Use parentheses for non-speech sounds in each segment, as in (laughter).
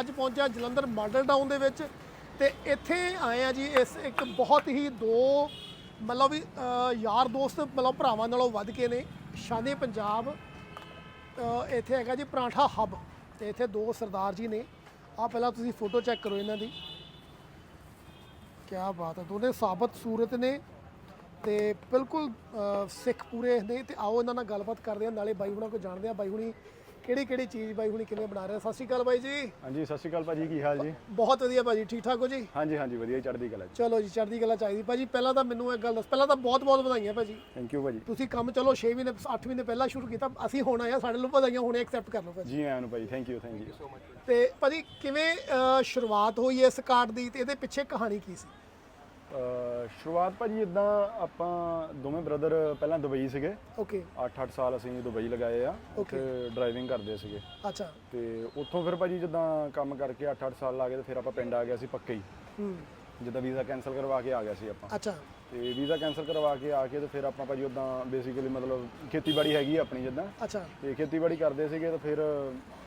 ਅੱਜ ਪਹੁੰਚਿਆ Jalandhar model town ਦੇ ਵਿੱਚ ਤੇ ਇੱਥੇ ਆਏ ਆ ਜੀ ਇਸ ਇੱਕ ਬਹੁਤ ਹੀ ਦੋ ਮਤਲਬ ਵੀ ਯਾਰ ਦੋਸਤ ਮਤਲਬ ਭਰਾਵਾਂ ਨਾਲੋਂ ਵੱਧ ਕੇ ਨੇ, ਸ਼ਾਨੇ ਪੰਜਾਬ ਇੱਥੇ ਹੈਗਾ ਜੀ ਪਰਾਂਠਾ ਹੱਬ ਤੇ ਇੱਥੇ ਦੋ ਸਰਦਾਰ ਜੀ ਨੇ। ਆ ਪਹਿਲਾਂ ਤੁਸੀਂ ਫੋਟੋ ਚੈੱਕ ਕਰੋ ਇਹਨਾਂ ਦੀ। ਕੀ ਬਾਤ ਹੈ, ਦੋਨੇ ਸਾਬਤ ਸੂਰਤ ਨੇ ਤੇ ਬਿਲਕੁਲ ਸਿੱਖ ਪੂਰੇ ਨੇ ਤੇ ਆਓ ਇਹਨਾਂ ਨਾਲ ਗੱਲਬਾਤ ਕਰਦੇ ਹਾਂ, ਨਾਲੇ ਬਾਈ ਹੁਣਾਂ ਕੋ ਜਾਣਦੇ ਆ ਬਾਈ ਹੁਣੀ ਕਿਹੜੀ ਕਿਹੜੀ ਚੀਜ਼ ਬਾਈ ਹੁਣੀ ਕਿਵੇਂ ਬਣਾ ਰਹੇ। ਸਤਿ ਸ਼੍ਰੀ ਅਕਾਲ ਬਾਈ ਜੀ। ਹਾਂਜੀ ਸਤਿ ਸ਼੍ਰੀ ਅਕਾਲ ਭਾਜੀ ਕੀ ਹਾਲ ਜੀ? ਬਹੁਤ ਵਧੀਆ ਭਾਜੀ ਠੀਕ ਠਾਕ ਹੋ ਜੀ? ਹਾਂਜੀ ਹਾਂਜੀ ਵਧੀਆ ਚੜ੍ਹਦੀ ਕਲਾ ਜੀ। ਚਲੋ ਜੀ ਚੜ੍ਹਦੀ ਕਲਾ ਚਾਹੀਦੀ। ਭਾਜੀ ਪਹਿਲਾਂ ਤਾਂ ਮੈਨੂੰ ਇੱਕ ਗੱਲ ਦੱਸ ਪਹਿਲਾਂ ਤਾਂ ਬਹੁਤ ਬਹੁਤ ਵਧਾਈਆਂ ਭਾਜੀ। ਥੈਂਕ ਯੂ ਭਾਜੀ। ਤੁਸੀਂ ਕੰਮ ਚਲੋ 6 ਮਹੀਨੇ 8 ਮਹੀਨੇ ਪਹਿਲਾਂ ਸ਼ੁਰੂ ਕੀਤਾ ਅਸੀਂ ਹੁਣ ਆਇਆ ਸਾਡੇ ਲਈ ਵਧਾਈਆਂ ਹੁਣੇ ਐਕਸੈਪਟ ਕਰ ਲਓ ਭਾਜੀ। ਜੀ ਆਇਆਂ ਨੂੰ ਭਾਜੀ ਥੈਂਕ ਯੂ ਥੈਂਕ ਯੂ ਤੇ ਭਾਜੀ ਕਿਵੇਂ ਸ਼ੁਰੂਆਤ ਹੋਈ ਇਸ ਕਾਰਡ ਦੀ ਤੇ ਇਹਦੇ ਪਿੱਛੇ ਕਹਾਣੀ ਕੀ ਸੀ? ਸ਼ੁਰੂਆਤ ਭਾਜੀ ਇਦਾਂ ਆਪਾਂ ਦੋਵੇਂ ਬ੍ਰਦਰ ਪਹਿਲਾਂ ਦੁਬਈ ਸੀਗੇ। ਓਕੇ 8-8 ਸਾਲ ਅਸੀਂ ਦੁਬਈ ਲਗਾਏ ਆ ਉੱਥੇ ਡਰਾਈਵਿੰਗ ਕਰਦੇ ਸੀਗੇ। ਅੱਛਾ। ਤੇ ਉੱਥੋਂ ਫਿਰ ਭਾਜੀ ਜਿੱਦਾਂ ਕੰਮ ਕਰਕੇ 8-8 ਸਾਲ ਲਾ ਗਏ ਤੇ ਫਿਰ ਆਪਾਂ ਪਿੰਡ ਆ ਗਏ ਸੀ ਪੱਕੇ ਹੀ। ਹੂੰ। ਜਿੱਦਾਂ ਵੀਜ਼ਾ ਕੈਨਸਲ ਕਰਵਾ ਕੇ ਆ ਗਿਆ ਸੀ ਆਪਾਂ। ਅੱਛਾ। ਤੇ ਵੀਜ਼ਾ ਕੈਨਸਲ ਕਰਵਾ ਕੇ ਆ ਕੇ ਤੇ ਫਿਰ ਆਪਾਂ ਭਾਜੀ ਉਦਾਂ ਬੇਸਿਕਲੀ ਮਤਲਬ ਖੇਤੀਬਾੜੀ ਹੈਗੀ ਆ ਆਪਣੀ ਜਿੱਦਾਂ। ਅੱਛਾ। ਤੇ ਖੇਤੀਬਾੜੀ ਕਰਦੇ ਸੀਗੇ ਤਾਂ ਫਿਰ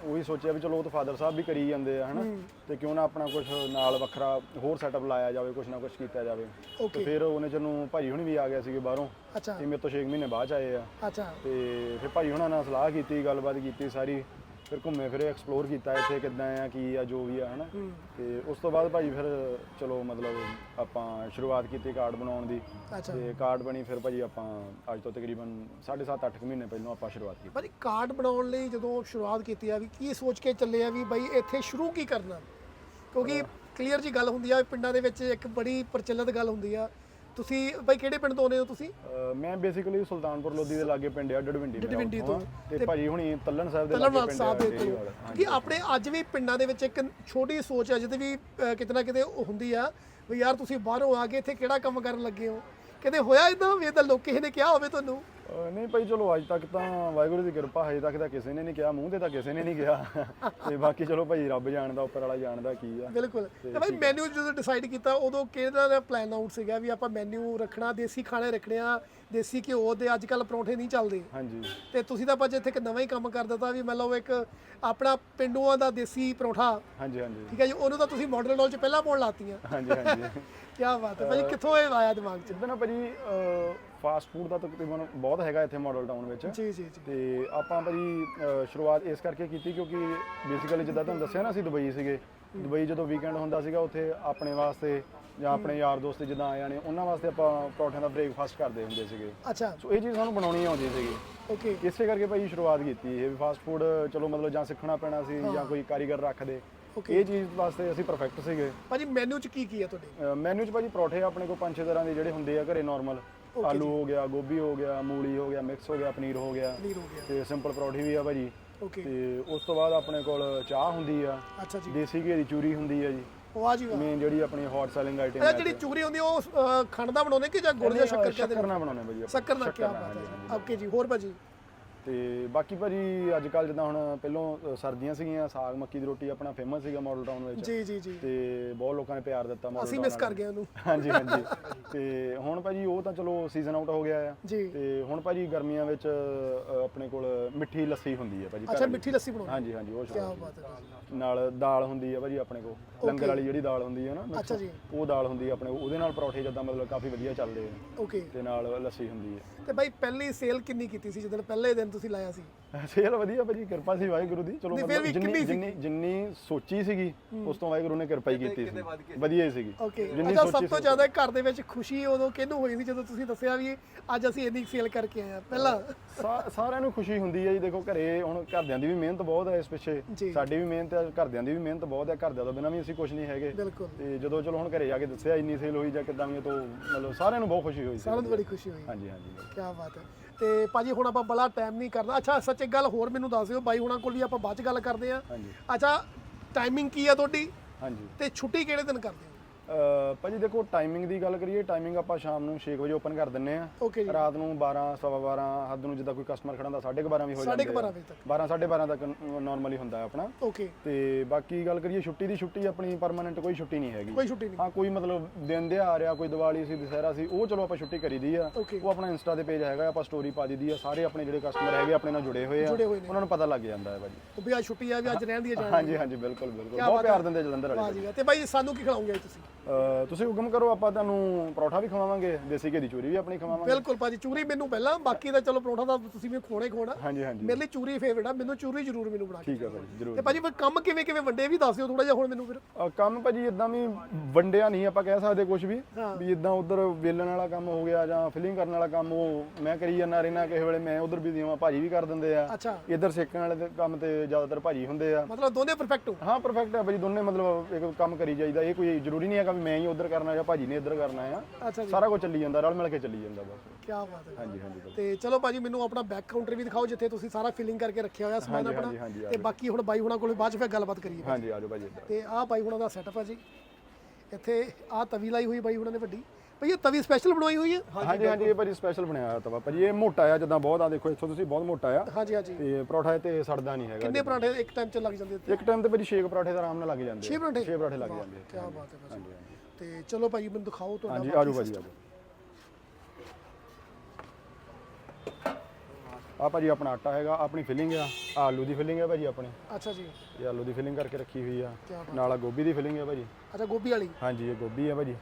ਉਹੀ ਸੋਚਿਆ ਵੀ ਚਲੋ ਉਹ ਤਾਂ ਫਾਦਰ ਸਾਹਿਬ ਵੀ ਕਰੀ ਜਾਂਦੇ ਆ ਹਨਾ। ਤੇ ਕਿਉਂ ਨਾ ਆਪਣਾ ਕੁਝ ਨਾਲ ਵੱਖਰਾ ਹੋਰ ਸੈਟਅਪ ਲਾਇਆ ਜਾਵੇ ਕੁਝ ਨਾ ਕੁਝ ਕੀਤਾ ਜਾਵੇ। ਤੇ ਫਿਰ ਉਹਨੇ ਚਨੂੰ ਭਾਜੀ ਹੁਣੀ ਵੀ ਆ ਗਏ ਸੀਗੇ ਬਾਹਰੋਂ। ਅੱਛਾ। ਤੇ ਮੇਰੇ ਤੋਂ 6 ਮਹੀਨੇ ਬਾਅਦ ਆਏ ਆ। ਅੱਛਾ। ਤੇ ਫਿਰ ਭਾਜੀ ਹੁਣਾਂ ਨਾਲ ਸਲਾਹ ਕੀਤੀ ਗੱਲਬਾਤ ਕੀਤੀ ਸਾਰੀ। ਫਿਰ ਘੁੰਮੇ ਫਿਰੇ ਐਕਸਪਲੋਰ ਕੀਤਾ ਇੱਥੇ ਕਿੱਦਾਂ ਆ ਕੀ ਆ ਜੋ ਵੀ ਆ ਹਨਾ? ਤੇ ਉਸ ਤੋਂ ਬਾਅਦ ਭਾਜੀ ਫਿਰ ਚਲੋ ਮਤਲਬ ਆਪਾਂ ਸ਼ੁਰੂਆਤ ਕੀਤੀ ਕਾਰਡ ਬਣਾਉਣ ਦੀ। ਤੇ ਕਾਰਡ ਬਣੀ ਫਿਰ ਭਾਜੀ ਆਪਾਂ ਅੱਜ ਤੋਂ ਤਕਰੀਬਨ 7.5 8 ਮਹੀਨੇ ਪਹਿਲਾਂ ਆਪਾਂ ਸ਼ੁਰੂਆਤ ਕੀਤੀ। ਭਾਜੀ ਕਾਰਡ ਬਣਾਉਣ ਲਈ ਜਦੋਂ ਸ਼ੁਰੂਆਤ ਕੀਤੀ ਆ ਵੀ ਕੀ ਸੋਚ ਕੇ ਚੱਲੇ ਆ ਵੀ ਬਾਈ ਇੱਥੇ ਸ਼ੁਰੂ ਕੀ ਕਰਨਾ? ਕਿਉਂਕਿ ਕਲੀਅਰ ਜੀ ਗੱਲ ਹੁੰਦੀ ਆ ਪਿੰਡਾਂ ਦੇ ਵਿੱਚ ਇੱਕ ਬੜੀ ਪ੍ਰਚਲਿਤ ਗੱਲ ਹੁੰਦੀ ਆ ਤੁਸੀਂ ਬਾਈ ਕਿਹੜੇ ਪਿੰਡ ਤੋਂ ਆਉਂਦੇ ਹੋ ਤੁਸੀਂ ਅਹ ਮੈਂ ਬੇਸਿਕਲੀ ਸੁਲਤਾਨਪੁਰ ਲੋਧੀ ਦੇ ਲਾਗੇ ਪਿੰਡ ਆ ਡਡਵਿੰਡੀ ਮੇਰਾ ਡਡਵਿੰਡੀ ਉੱਥੋਂ ਤੋਂ। ਆ। ਤੇ ਭਾਜੀ ਹੁਣੀ ਤੱਲਣ ਸਾਹਿਬ ਦੇ ਲਾਗੇ ਪਿੰਡ ਸਾਹਿਬ ਆ ਦੇ ਤੋਂ। ਕਿ ਆਪਣੇ ਅੱਜ ਵੀ ਪਿੰਡਾਂ ਦੇ ਵਿੱਚ ਇੱਕ ਛੋਟੀ ਸੋਚ ਆ ਜਿਹਦੇ ਵੀ ਅਹ, ਕਿਤੇ ਨਾ ਕਿਤੇ ਉਹ ਹੁੰਦੀ ਆ ਵੀ ਯਾਰ ਤੁਸੀਂ ਬਾਹਰੋਂ ਆ ਕੇ ਇੱਥੇ ਕਿਹੜਾ ਕੰਮ ਕਰਨ ਲੱਗੇ ਹੋ ਕਿਤੇ ਹੋਇਆ ਇਦਾਂ ਵੀ ਇਦਾਂ ਲੋਕ ਕਿਸੇ ਨੇ ਕਿਹਾ ਹੋਵੇ ਤੁਹਾਨੂੰ ਅਹ ਨਹੀਂ ਭਾਈ ਚਲੋ ਅੱਜ ਤੱਕ ਤਾਂ ਵਾਹਿਗੁਰੂ ਦੀ ਕਿਰਪਾ ਹਜੇ ਤੱਕ ਤਾਂ ਕਿਸੇ ਨੇ ਨਹੀਂ ਕਿਹਾ ਮੂੰਹ ਤੇ ਤਾਂ ਕਿਸੇ ਨੇ ਨਹੀਂ ਕਿਹਾ। ਤੇ ਬਾਕੀ ਚਲੋ ਭਾਈ ਰੱਬ ਜਾਣਦਾ ਉੱਪਰ ਵਾਲਾ ਜਾਣਦਾ ਕੀ ਆ। ਬਿਲਕੁਲ। ਤੇ ਭਾਈ ਮੈਨੂ ਜਦੋਂ ਡਿਸਾਈਡ ਕੀਤਾ ਉਦੋਂ ਕਿਹਦਾ ਦਾ ਪਲਾਨ ਆਊਟ ਸੀਗਾ ਵੀ ਆਪਾਂ ਮੈਨੂ ਰੱਖਣਾ ਦੇਸੀ ਖਾਣੇ ਰੱਖਣੇ ਆ ਦੇਸੀ ਘਿਓ ਦੇ ਅੱਜ ਕੱਲ ਪਰੌਂਠੇ ਨਹੀਂ ਚੱਲਦੇ। ਹਾਂਜੀ। ਤੇ ਤੁਸੀਂ ਤਾਂ ਭਾਜੀ ਇੱਥੇ ਇੱਕ ਨਵਾਂ ਹੀ ਕੰਮ ਕਰ ਦਿੱਤਾ ਵੀ ਮਤਲਬ ਇੱਕ ਆਪਣਾ ਪਿੰਡੂਆਂ ਦਾ ਦੇਸੀ ਪਰੌਂਠਾ। ਹਾਂਜੀ ਹਾਂਜੀ। ਠੀਕ ਹੈ ਜੀ ਉਹਨੂੰ ਤਾਂ ਤੁਸੀਂ ਮਾਡਲ ਰੋਲ ਚ ਪਹਿਲਾਂ ਪਾਉਣ ਲਾਤੀਆਂ ਹਾਂਜੀ ਹਾਂਜੀ। (laughs) ਕੀ ਬਾਤ ਹੈ ਭਾਜੀ ਕਿੱਥੋਂ ਇਹ ਆਇਆ ਦਿਮਾਗ 'ਚ? ਇਦਾਂ ਨਾ ਭਾਜੀ ਫਾਸਟ ਫੂਡ ਦਾ ਤਕਰੀਬਨ ਬਹੁਤ ਹੈਗਾ ਇੱਥੇ ਮਾਡਲ ਟਾਊਨ ਵਿੱਚ। ਜੀ ਜੀ ਜੀ। ਤੇ ਆਪਾਂ ਭਾਜੀ ਸ਼ੁਰੂਆਤ ਇਸ ਕਰਕੇ ਕੀਤੀ ਕਿਉਂਕਿ ਬੇਸਿਕਲੀ ਜਿੱਦਾਂ ਤੁਹਾਨੂੰ ਦੱਸਿਆ ਨਾ ਅਸੀਂ ਦੁਬਈ ਸੀਗੇ। ਦੁਬਈ ਜਦੋਂ ਵੀਕਐਂਡ ਹੁੰਦਾ ਸੀਗਾ ਉੱਥੇ ਆਪਣੇ ਵਾਸਤੇ ਜਾਂ ਆਪਣੇ ਯਾਰ ਦੋਸਤ ਜਿੱਦਾਂ ਆਏ ਨੇ ਉਹਨਾਂ ਵਾਸਤੇ ਆਪਾਂ ਪਰੌਂਠਿਆਂ ਦਾ ਬ੍ਰੇਕਫਾਸਟ ਕਰਦੇ ਹੁੰਦੇ ਸੀਗੇ। ਅੱਛਾ। ਸੋ ਇਹ ਚੀਜ਼ ਸਾਨੂੰ ਬਣਾਉਣੀ ਆਉਂਦੀ ਸੀਗੀ। ਓਕੇ ਇਸੇ ਕਰਕੇ ਭਾਜੀ ਸ਼ੁਰੂਆਤ ਕੀਤੀ ਇਹ ਫਾਸਟ ਫੂਡ ਚਲੋ ਮਤਲਬ ਜਾਂ ਸਿੱਖਣਾ ਪੈਣਾ ਸੀ ਜਾਂ ਕੋਈ ਕਾਰੀਗਰ ਰੱਖ ਦੇ। Okay. ਇਹ ਚੀਜ਼ ਵਾਸਤੇ ਅਸੀਂ ਪਰਫੈਕਟ ਸੀਗੇ। ਭਾਜੀ ਮੈਨੂ 'ਚ ਕੀ ਕੀ ਹੈ ਤੁਹਾਡੇ ਮੈਨੂ 'ਚ ਭਾਜੀ ਪਰੌਠੇ ਆਪਣੇ ਕੋਲ ਪੰਜ ਛੇ ਤਰ੍ਹਾਂ ਦੇ ਜਿਹੜੇ ਹੁੰਦੇ ਆ ਘਰੇ ਨਾਰਮਲ ਆਲੂ ਹੋ ਗਿਆ ਗੋਭੀ ਹੋ ਗਿਆ ਮੂਲੀ ਹੋ ਗਿਆ ਮਿਕਸ ਹੋ ਗਿਆ ਪਨੀਰ ਹੋ ਗਿਆ। ਪਨੀਰ ਹੋ ਗਿਆ। ਤੇ ਸਿੰਪਲ ਪਰੌਠੀ ਵੀ ਆ ਭਾਜੀ। ਓਕੇ। ਤੇ ਉਸ ਤੋਂ ਬਾਅਦ ਆਪਣੇ ਕੋਲ ਚਾਹ ਹੁੰਦੀ ਆ। ਅੱਛਾ ਜੀ। ਦੇਸੀ ਘੀ ਦੀ ਚੂਰੀ ਹੁੰਦੀ ਆ ਜੀ। ਵਾਹ ਜੀ ਵਾਹ ਮੇਨ ਜਿਹੜੀ ਆਪਣੀ ਹੌਟ ਸੈਲਿੰਗ ਆਈਟਮ ਹੈ ਜਿਹੜੀ ਚੂਰੀ ਹੁੰਦੀ ਉਹ ਅਹ, ਖੰਡ ਦਾ ਬਣਾਉਂਦੇ ਕਿ ਜਾਂ ਗੁੜ ਜਾਂ ਸ਼ੱਕਰ ਕਹਿੰਦੇ ਸ਼ੱਕਰ ਨਾਲ ਬਣਾਉਣੇ ਭਾਜੀ ਆਪਾਂ। ਸ਼ੱਕਰ ਨਾਲ ਕੀ ਨਾਲ, ਬਾਤ ਹਾਂਜੀ, ਹੈ ਓਕੇ ਜੀ ਹੋਰ ਭਾਜੀ? ਤੇ ਬਾਕੀ ਭਾਜੀ ਅੱਜ ਕੱਲ ਜਿੱਦਾਂ ਹੁਣ ਪਹਿਲੋਂ ਸਰਦੀਆਂ ਸੀਗੀਆਂ ਸਾਗ ਮੱਕੀ ਦੀ ਰੋਟੀ ਆਪਣਾ ਫੇਮਸ ਸੀਗਾ ਮਾਡਲ ਟਾਊਨ ਵਿੱਚ। ਜੀ ਜੀ ਜੀ। ਤੇ ਬਹੁਤ ਲੋਕਾਂ ਨੇ ਪਿਆਰ ਦਿੱਤਾ ਮਾਡਲ ਅਸੀਂ ਮਿਸ ਕਰ ਗਏ ਉਹਨੂੰ। (laughs) ਹਾਂਜੀ ਹਾਂਜੀ। ਤੇ ਹੁਣ ਭਾਜੀ ਉਹ ਤਾਂ ਚਲੋ ਸੀਜ਼ਨ ਆਊਟ ਹੋ ਗਿਆ ਆ। ਤੇ ਹੁਣ ਭਾਜੀ ਗਰਮੀਆਂ ਵਿੱਚ ਆਪਣੇ ਕੋਲ ਮਿੱਠੀ ਲੱਸੀ ਹੁੰਦੀ ਹੈ ਭਾਜੀ ਅੱਛਾ। ਮਿੱਠੀ ਲੱਸੀ ਬਣਾਉਂਦੇ ਹਾਂਜੀ ਹਾਂਜੀ ਉਹ ਕੀ ਸ਼ੁਰੂ ਬਾਤ ਹੈ ਭਾਜੀ ਨਾਲ ਦਾਲ ਹੁੰਦੀ ਹੈ ਭਾਜੀ ਆਪਣੇ ਕੋਲ। ਲੰਗਰ ਵਾਲੀ ਜਿਹੜੀ ਦਾਲ ਹੁੰਦੀ ਹੈ ਨਾ ਅੱਛਾ ਜੀ। ਉਹ ਦਾਲ ਹੁੰਦੀ ਹੈ ਆਪਣੇ ਉਹਦੇ ਨਾਲ ਪਰੌਠੇ ਜਿੱਦਾਂ ਮਤਲਬ ਕਾਫੀ ਵਧੀਆ ਚੱਲਦੇ ਆ। ਓਕੇ ਤੇ ਨਾਲ ਲੱਸੀ ਹੁੰਦੀ ਹੈ ਤੇ ਭਾਈ ਪਹਿਲੀ ਸੇਲ ਕਿੰਨੀ ਕੀਤੀ ਸੀ? ਜਦੋਂ ਪਹਿਲੇ ਦਿਨ ਤੁਸੀਂ ਲਾਇਆ ਸੀ। ਸੇਲ ਵਧੀਆ ਭਾਜੀ ਕਿਰਪਾ ਸੀ ਵਾਹਿਗੁਰੂ ਦੀ। ਚਲੋ ਨਹੀਂ, ਫਿਰ ਮਤਲਬ ਵੀ ਜਿੰਨੀ ਕਿੰਨੀ ਸੀ? ਜਿੰਨੀ ਜਿੰਨੀ ਸੋਚੀ ਸੀਗੀ ਉਸ ਤੋਂ ਵਾਹਿਗੁਰੂ ਨੇ ਕਿਰਪਾ ਹੀ ਕੀਤੀ ਸੀ। ਵਧੀਆ ਹੀ ਸੀਗੀ। ਓਕੇ ਜਿੰਨੀ ਅੱਛਾ ਸਭ ਤੋਂ ਸੀ ਜ਼ਿਆਦਾ ਘਰ ਦੇ ਵਿੱਚ ਖੁਸ਼ੀ ਉਦੋਂ ਕਿਹਨੂੰ ਹੋਈ ਸੀ ਜਦੋਂ ਤੁਸੀਂ ਦੱਸਿਆ ਵੀ ਅੱਜ ਅਸੀਂ ਇੰਨੀ ਸੇਲ ਕਰਕੇ ਆਏ ਆ ਪਹਿਲਾਂ? ਸਾ- ਸਾਰਿਆਂ ਨੂੰ ਖੁਸ਼ੀ ਹੁੰਦੀ ਹੈ ਜੀ। ਦੇਖੋ ਘਰੇ ਹੁਣ ਘਰਦਿਆਂ ਦੀ ਵੀ ਮਿਹਨਤ ਬਹੁਤ ਹੈ ਇਸ ਪਿੱਛੇ। ਜੀ। ਸਾਡੀ ਵੀ ਮਿਹਨਤ ਹੈ ਘਰਦਿਆਂ ਦੀ ਵੀ ਮਿਹਨਤ ਬਹੁਤ ਹੈ। ਘਰਦਿਆਂ ਤੋਂ ਬਿਨਾਂ ਵੀ ਅਸੀਂ ਕੁਝ ਨਹੀਂ ਹੈਗੇ। ਬਿਲਕੁਲ। ਤੇ ਜਦੋਂ ਚਲੋ ਹੁਣ ਘਰੇ ਜਾ ਕੇ ਦੱਸਿਆ ਇੰਨੀ ਸੇਲ ਹੋਈ ਜਾਂ ਕਿਦਾਂ ਵੀ ਹੈ ਤਾਂ ਮਤਲਬ ਸਾਰਿਆਂ ਨੂੰ ਬਹੁਤ ਖੁਸ਼ੀ ਹੋਈ ਸੀ। ਸਾਰਿਆਂ ਨੂੰ ਬੜੀ ਖੁਸ਼ੀ ਹੋਈ। ਹਾਂਜੀ ਹਾਂਜੀ। ਕੀ ਬਾਤ ਹੈ। ਤੇ ਭਾਜੀ ਹੁਣ ਆਪਾਂ ਬੜਾ ਟਾਈਮ ਨਹੀਂ ਕਰਨਾ। ਅੱਛਾ ਸੱਚ ਇੱਕ ਗੱਲ ਹੋਰ ਮੈਨੂੰ ਦੱਸ ਦਿਓ। ਬਾਈ ਹੁਣਾਂ ਕੋਲ ਵੀ ਆਪਾਂ ਬਾਅਦ ਚ ਗੱਲ ਕਰਦੇ ਆ। ਹਾਂਜੀ। ਅੱਛਾ ਟਾਈਮਿੰਗ ਕੀ ਆ ਤੁਹਾਡੀ? ਹਾਂਜੀ। ਤੇ ਛੁੱਟੀ ਕਿਹੜੇ ਦਿਨ ਕਰਦੇ ਹੋ ਭਾਜੀ ਦੇਖੋ ਟਾਈਮਿੰਗ ਦੀ ਗੱਲ ਕਰੀਏ ਟਾਈਮਿੰਗ ਆਪਾਂ ਸ਼ਾਮ ਨੂੰ 6 ਵਜੇ ਓਪਨ ਕਰ ਦਿੰਨੇ ਆ ਓਕੇ ਜੀ। ਰਾਤ ਨੂੰ 12 ਸਵਾ 12 ਹੱਦ ਨੂੰ ਜਿੱਦਾਂ ਕੋਈ ਕਸਟਮਰ ਖੜਾ ਹੁੰਦਾ 12:30 ਵੀ ਹੋ ਜਾਂਦੇ ਕੁ ਬਾਰਾਂ ਵਜੇ ਤੱਕ। 12 12:30 ਤੱਕ ਨਾਰਮਲੀ ਹੁੰਦਾ ਆਪਣਾ। ਓਕੇ ਤੇ ਬਾਕੀ ਗੱਲ ਕਰੀਏ ਛੁੱਟੀ ਦੀ ਛੁੱਟੀ ਆਪਣੀ ਪਰਮਾਨੈਂਟ ਕੋਈ ਛੁੱਟੀ ਨਹੀਂ ਹੈਗੀ। ਕੋਈ ਛੁੱਟੀ ਨਹੀਂ। ਹਾਂ ਕੋਈ ਮਤਲਬ ਦਿਨ ਦੇ ਆ ਰਿਹਾ ਕੋਈ ਦੀਵਾਲੀ ਸੀ ਦੁਸਹਿਰਾ ਸੀ ਉਹ ਚਲੋ ਆਪਾਂ ਛੁੱਟੀ ਕਰੀਦੀ ਆ। Okay. ਉਹ ਆਪਣਾ ਇੰਸਟਾ ਤੇ ਪੇਜ ਹੈਗਾ ਆਪਾਂ ਸਟੋਰੀ ਪਾ ਦਈਦੀ ਆ। ਸਾਰੇ ਆਪਣੇ ਜਿਹੜੇ ਕਸਟਮਰ ਹੈਗੇ ਆਪਣੇ ਨਾਲ ਜੁੜੇ ਹੋਏ ਆ। ਉਹਨਾਂ ਨੂੰ ਪਤਾ ਲੱਗ ਜਾਂਦਾ ਹੈ ਭਾਜੀ। ਉਹ ਵੀ ਅੱਜ ਛੁੱਟੀ ਆ ਵੀ ਅੱਜ ਰਹਿਣ ਦੀ ਜਾਣ ਹਾਂਜੀ ਹਾਂਜੀ ਬਿਲਕੁਲ ਬਿਲਕੁਲ। ਬਹੁਤ ਪਿਆਰ। ਦਿੰਦੇ ਜਲੰਧਰ ਵਾਲੇ। ਤੇ ਬਾਈ ਸਾਨੂੰ ਕੀ ਖਿਲਾਉਂਗੇ ਤੁਸੀਂ? ਤੁਸੀਂ ਹੁਕਮ ਕਰੋ ਆਪਾਂ ਤੁਹਾਨੂੰ ਪਰੌਠਾ ਵੀ ਖਵਾਵਾਂਗੇ ਦੇਸੀ ਘੀ ਦੀ ਚੂਰੀ ਵੀ ਆਪਣੀ ਖਵਾਵਾਂਗੇ। ਬਿਲਕੁਲ ਭਾਜੀ ਚੂਰੀ ਮੈਨੂੰ ਪਹਿਲਾਂ ਬਾਕੀ ਦਾ ਚਲੋ ਪਰੌਂਠਾ ਤਾਂ ਤੁਸੀਂ ਵੀ ਖੋਣੇ ਖੋਣਾ। ਹਾਂਜੀ ਹਾਂਜੀ। ਮੇਰੇ ਲਈ ਚੂਰੀ ਫੇਵਰਟ ਆ ਮੈਨੂੰ ਚੂਰੀ ਜ਼ਰੂਰ ਮੈਨੂੰ ਬਣਾ ਕੇ ਠੀਕ ਹੈ ਭਾਜੀ ਤੇ ਜਰੂਰ ਭਾਜੀ ਫਿਰ ਕੰਮ ਕਿਵੇਂ ਕਿਵੇਂ ਵੰਡੇ? ਵੀ ਦੱਸ ਦਿਓ ਥੋੜਾ ਜਿਹਾ ਹੁਣ ਮੈਨੂੰ ਫਿਰ। ਕੰਮ ਭਾਜੀ ਇਦਾਂ ਵੀ ਵੰਡਿਆ ਨਹੀਂ ਆਪਾਂ ਕਹਿ ਸਕਦੇ ਕੁਝ ਵੀ। ਹਾਂ। ਵੀ ਇਦਾਂ ਉਧਰ ਵੇਲਣ ਵਾਲਾ ਕੰਮ ਹੋ ਗਿਆ ਜਾਂ ਫਿਲਿੰਗ ਕਰਨ ਵਾਲਾ ਕੰਮ ਉਹ ਮੈਂ ਕਰੀ ਜਾਂਦਾ ਰਹਿਣਾ ਕਿਸੇ ਵੇਲੇ ਮੈਂ ਉਧਰ ਬਿਜ਼ੀ ਹਾਂ ਭਾਜੀ ਵੀ ਕਰ ਦਿੰਦੇ ਆ। ਅੱਛਾ। ਇੱਧਰ ਸੇਕਣ ਵਾਲੇ ਦੇ ਕੰਮ ਤੇ ਜ਼ਿਆਦਾਤਰ ਭਾਜੀ ਹੁੰਦੇ ਆ। ਮਤਲਬ ਦੋਨੇ ਪਰਫੈਕਟ ਹੋ? ਹਾਂ ਪਰਫੈਕਟ ਹੈ ਭਾਜੀ ਦੋਨੇ ਮਤਲਬ ਇੱਕ ਕੰਮ ਕਰੀ ਜਾਈਦਾ ਇਹ ਕੋਈ ਜ਼ਰੂਰੀ ਨਹੀਂ ਹੈਗਾ ਵੀ ਮੈਂ ਹੀ ਉਧਰ ਕਰਨਾ ਜਾਂ ਭਾਜੀ ਨੇ ਇੱਧਰ ਕਰਨਾ ਆ। ਅੱਛਾ ਜੀ। ਸਾਰਾ ਕੁਝ ਚੱਲੀ ਜਾਂਦਾ ਰਲ ਮਿਲ ਕੇ ਚੱਲੀ ਜਾਂਦਾ ਬਸ। ਕੀ ਬਾਤ ਹੈ। ਹਾਂਜੀ ਹਾਂਜੀ। ਤੇ ਚਲੋ ਭਾਜੀ ਮੈਨੂੰ ਆਪਣਾ ਬੈਕ ਕਾਊਂਟਰ ਵੀ ਦਿਖਾਓ ਜਿੱਥੇ ਤੁਸੀਂ ਸਾਰਾ ਫਿਲਿੰਗ ਕਰਕੇ ਰੱਖਿਆ ਹੋਇਆ ਸਮਾਨ ਹਾਂਜੀ, ਆਪਣਾ। ਹਾਂਜੀ, ਤੇ ਬਾਕੀ ਹੁਣ ਬਾਈ ਹੁਣਾਂ ਕੋਲ ਬਾਅਦ ਚ ਫਿਰ ਗੱਲਬਾਤ ਕਰੀਏ। ਹਾਂਜੀ ਆਜੋ ਭਾਜੀ ਇੱਧਰ। ਤੇ ਆਹ ਬਾਈ ਹੁਣਾਂ ਦਾ ਸੈਟਅਪ ਹੈ ਜੀ। ਇੱਥੇ ਆਹ ਤਵੀ ਲਾਈ ਹੋਈ ਬਾਈ ਹੁਣਾਂ ਨੇ ਵੱਡੀ। ਭਈ ਇਹ ਤਵੀ ਸਪੈਸ਼ਲ ਬਣਵਾਈ ਹੋਈ ਹੈ ਹਾਂਜੀ ਹਾਂਜੀ ਇਹ ਭਾਜੀ ਸਪੈਸ਼ਲ ਬਣਿਆ ਹੋਇਆ ਤਵਾ। ਭਾਜੀ ਇਹ ਮੋਟਾ ਆ ਜਿੱਦਾਂ ਬਹੁਤ ਆ ਦੇਖੋ ਇੱਥੋਂ ਤੁਸੀਂ ਬਹੁਤ ਮੋਟਾ ਆ। ਹਾਂਜੀ ਹਾਂਜੀ। ਤੇ ਪਰੌਠਾ ਤੇ ਸੜਦਾ ਨਹੀਂ ਹੈਗਾ ਕਿੰਨੇ ਪਰਾਂਠੇ ਇੱਕ ਟਾਈਮ ਚ ਲੱਗ ਜਾਂਦੇ ਇੱਥੇ? ਇੱਕ ਟਾਈਮ ਤੇ ਭਾਜੀ 6 ਪਰੌਠੇ ਤਾਂ ਆਰਾਮ ਨਾਲ ਲੱਗ ਜਾਂਦੇ ਛੇ ਪਰਾਂਠੇ? 6 ਪਰੌਠੇ ਲੱਗ ਜਾਂਦੇ ਕੀ ਬਾਤ ਹੈ ਭਾਜੀ। ਹਾਂਜੀ ਹਾਂਜੀ। ਤੇ ਚਲੋ ਭਾਜੀ ਮੈਨੂੰ ਦਿਖਾਓ ਤੁਹਾਡਾ ਹਾਂਜੀ ਆਜੋ ਭਾਜੀ ਆਜੋ ਆ ਭਾਜੀ ਆਪਣਾ ਆਟਾ ਹੈਗਾ ਆਪਣੀ ਫਿਲਿੰਗ ਆ। ਆਲੂ ਦੀ ਫਿਲਿੰਗ ਹੈ ਭਾਜੀ ਆਪਣੀ। ਅੱਛਾ ਜੀ। ਇਹ ਆਲੂ ਦੀ ਫਿਲਿੰਗ ਕਰਕੇ ਰੱਖੀ ਹੋਈ ਆ। ਨਾਲ ਆ ਗੋਭੀ ਦੀ ਫਿਲਿੰਗ ਹੈ ਭਾਜੀ। ਅੱਛਾ ਗੋਭੀ ਵਾਲੀ? ਹਾਂਜੀ ਇਹ ਗੋਭੀ ਹੈ ਭਾਜੀ।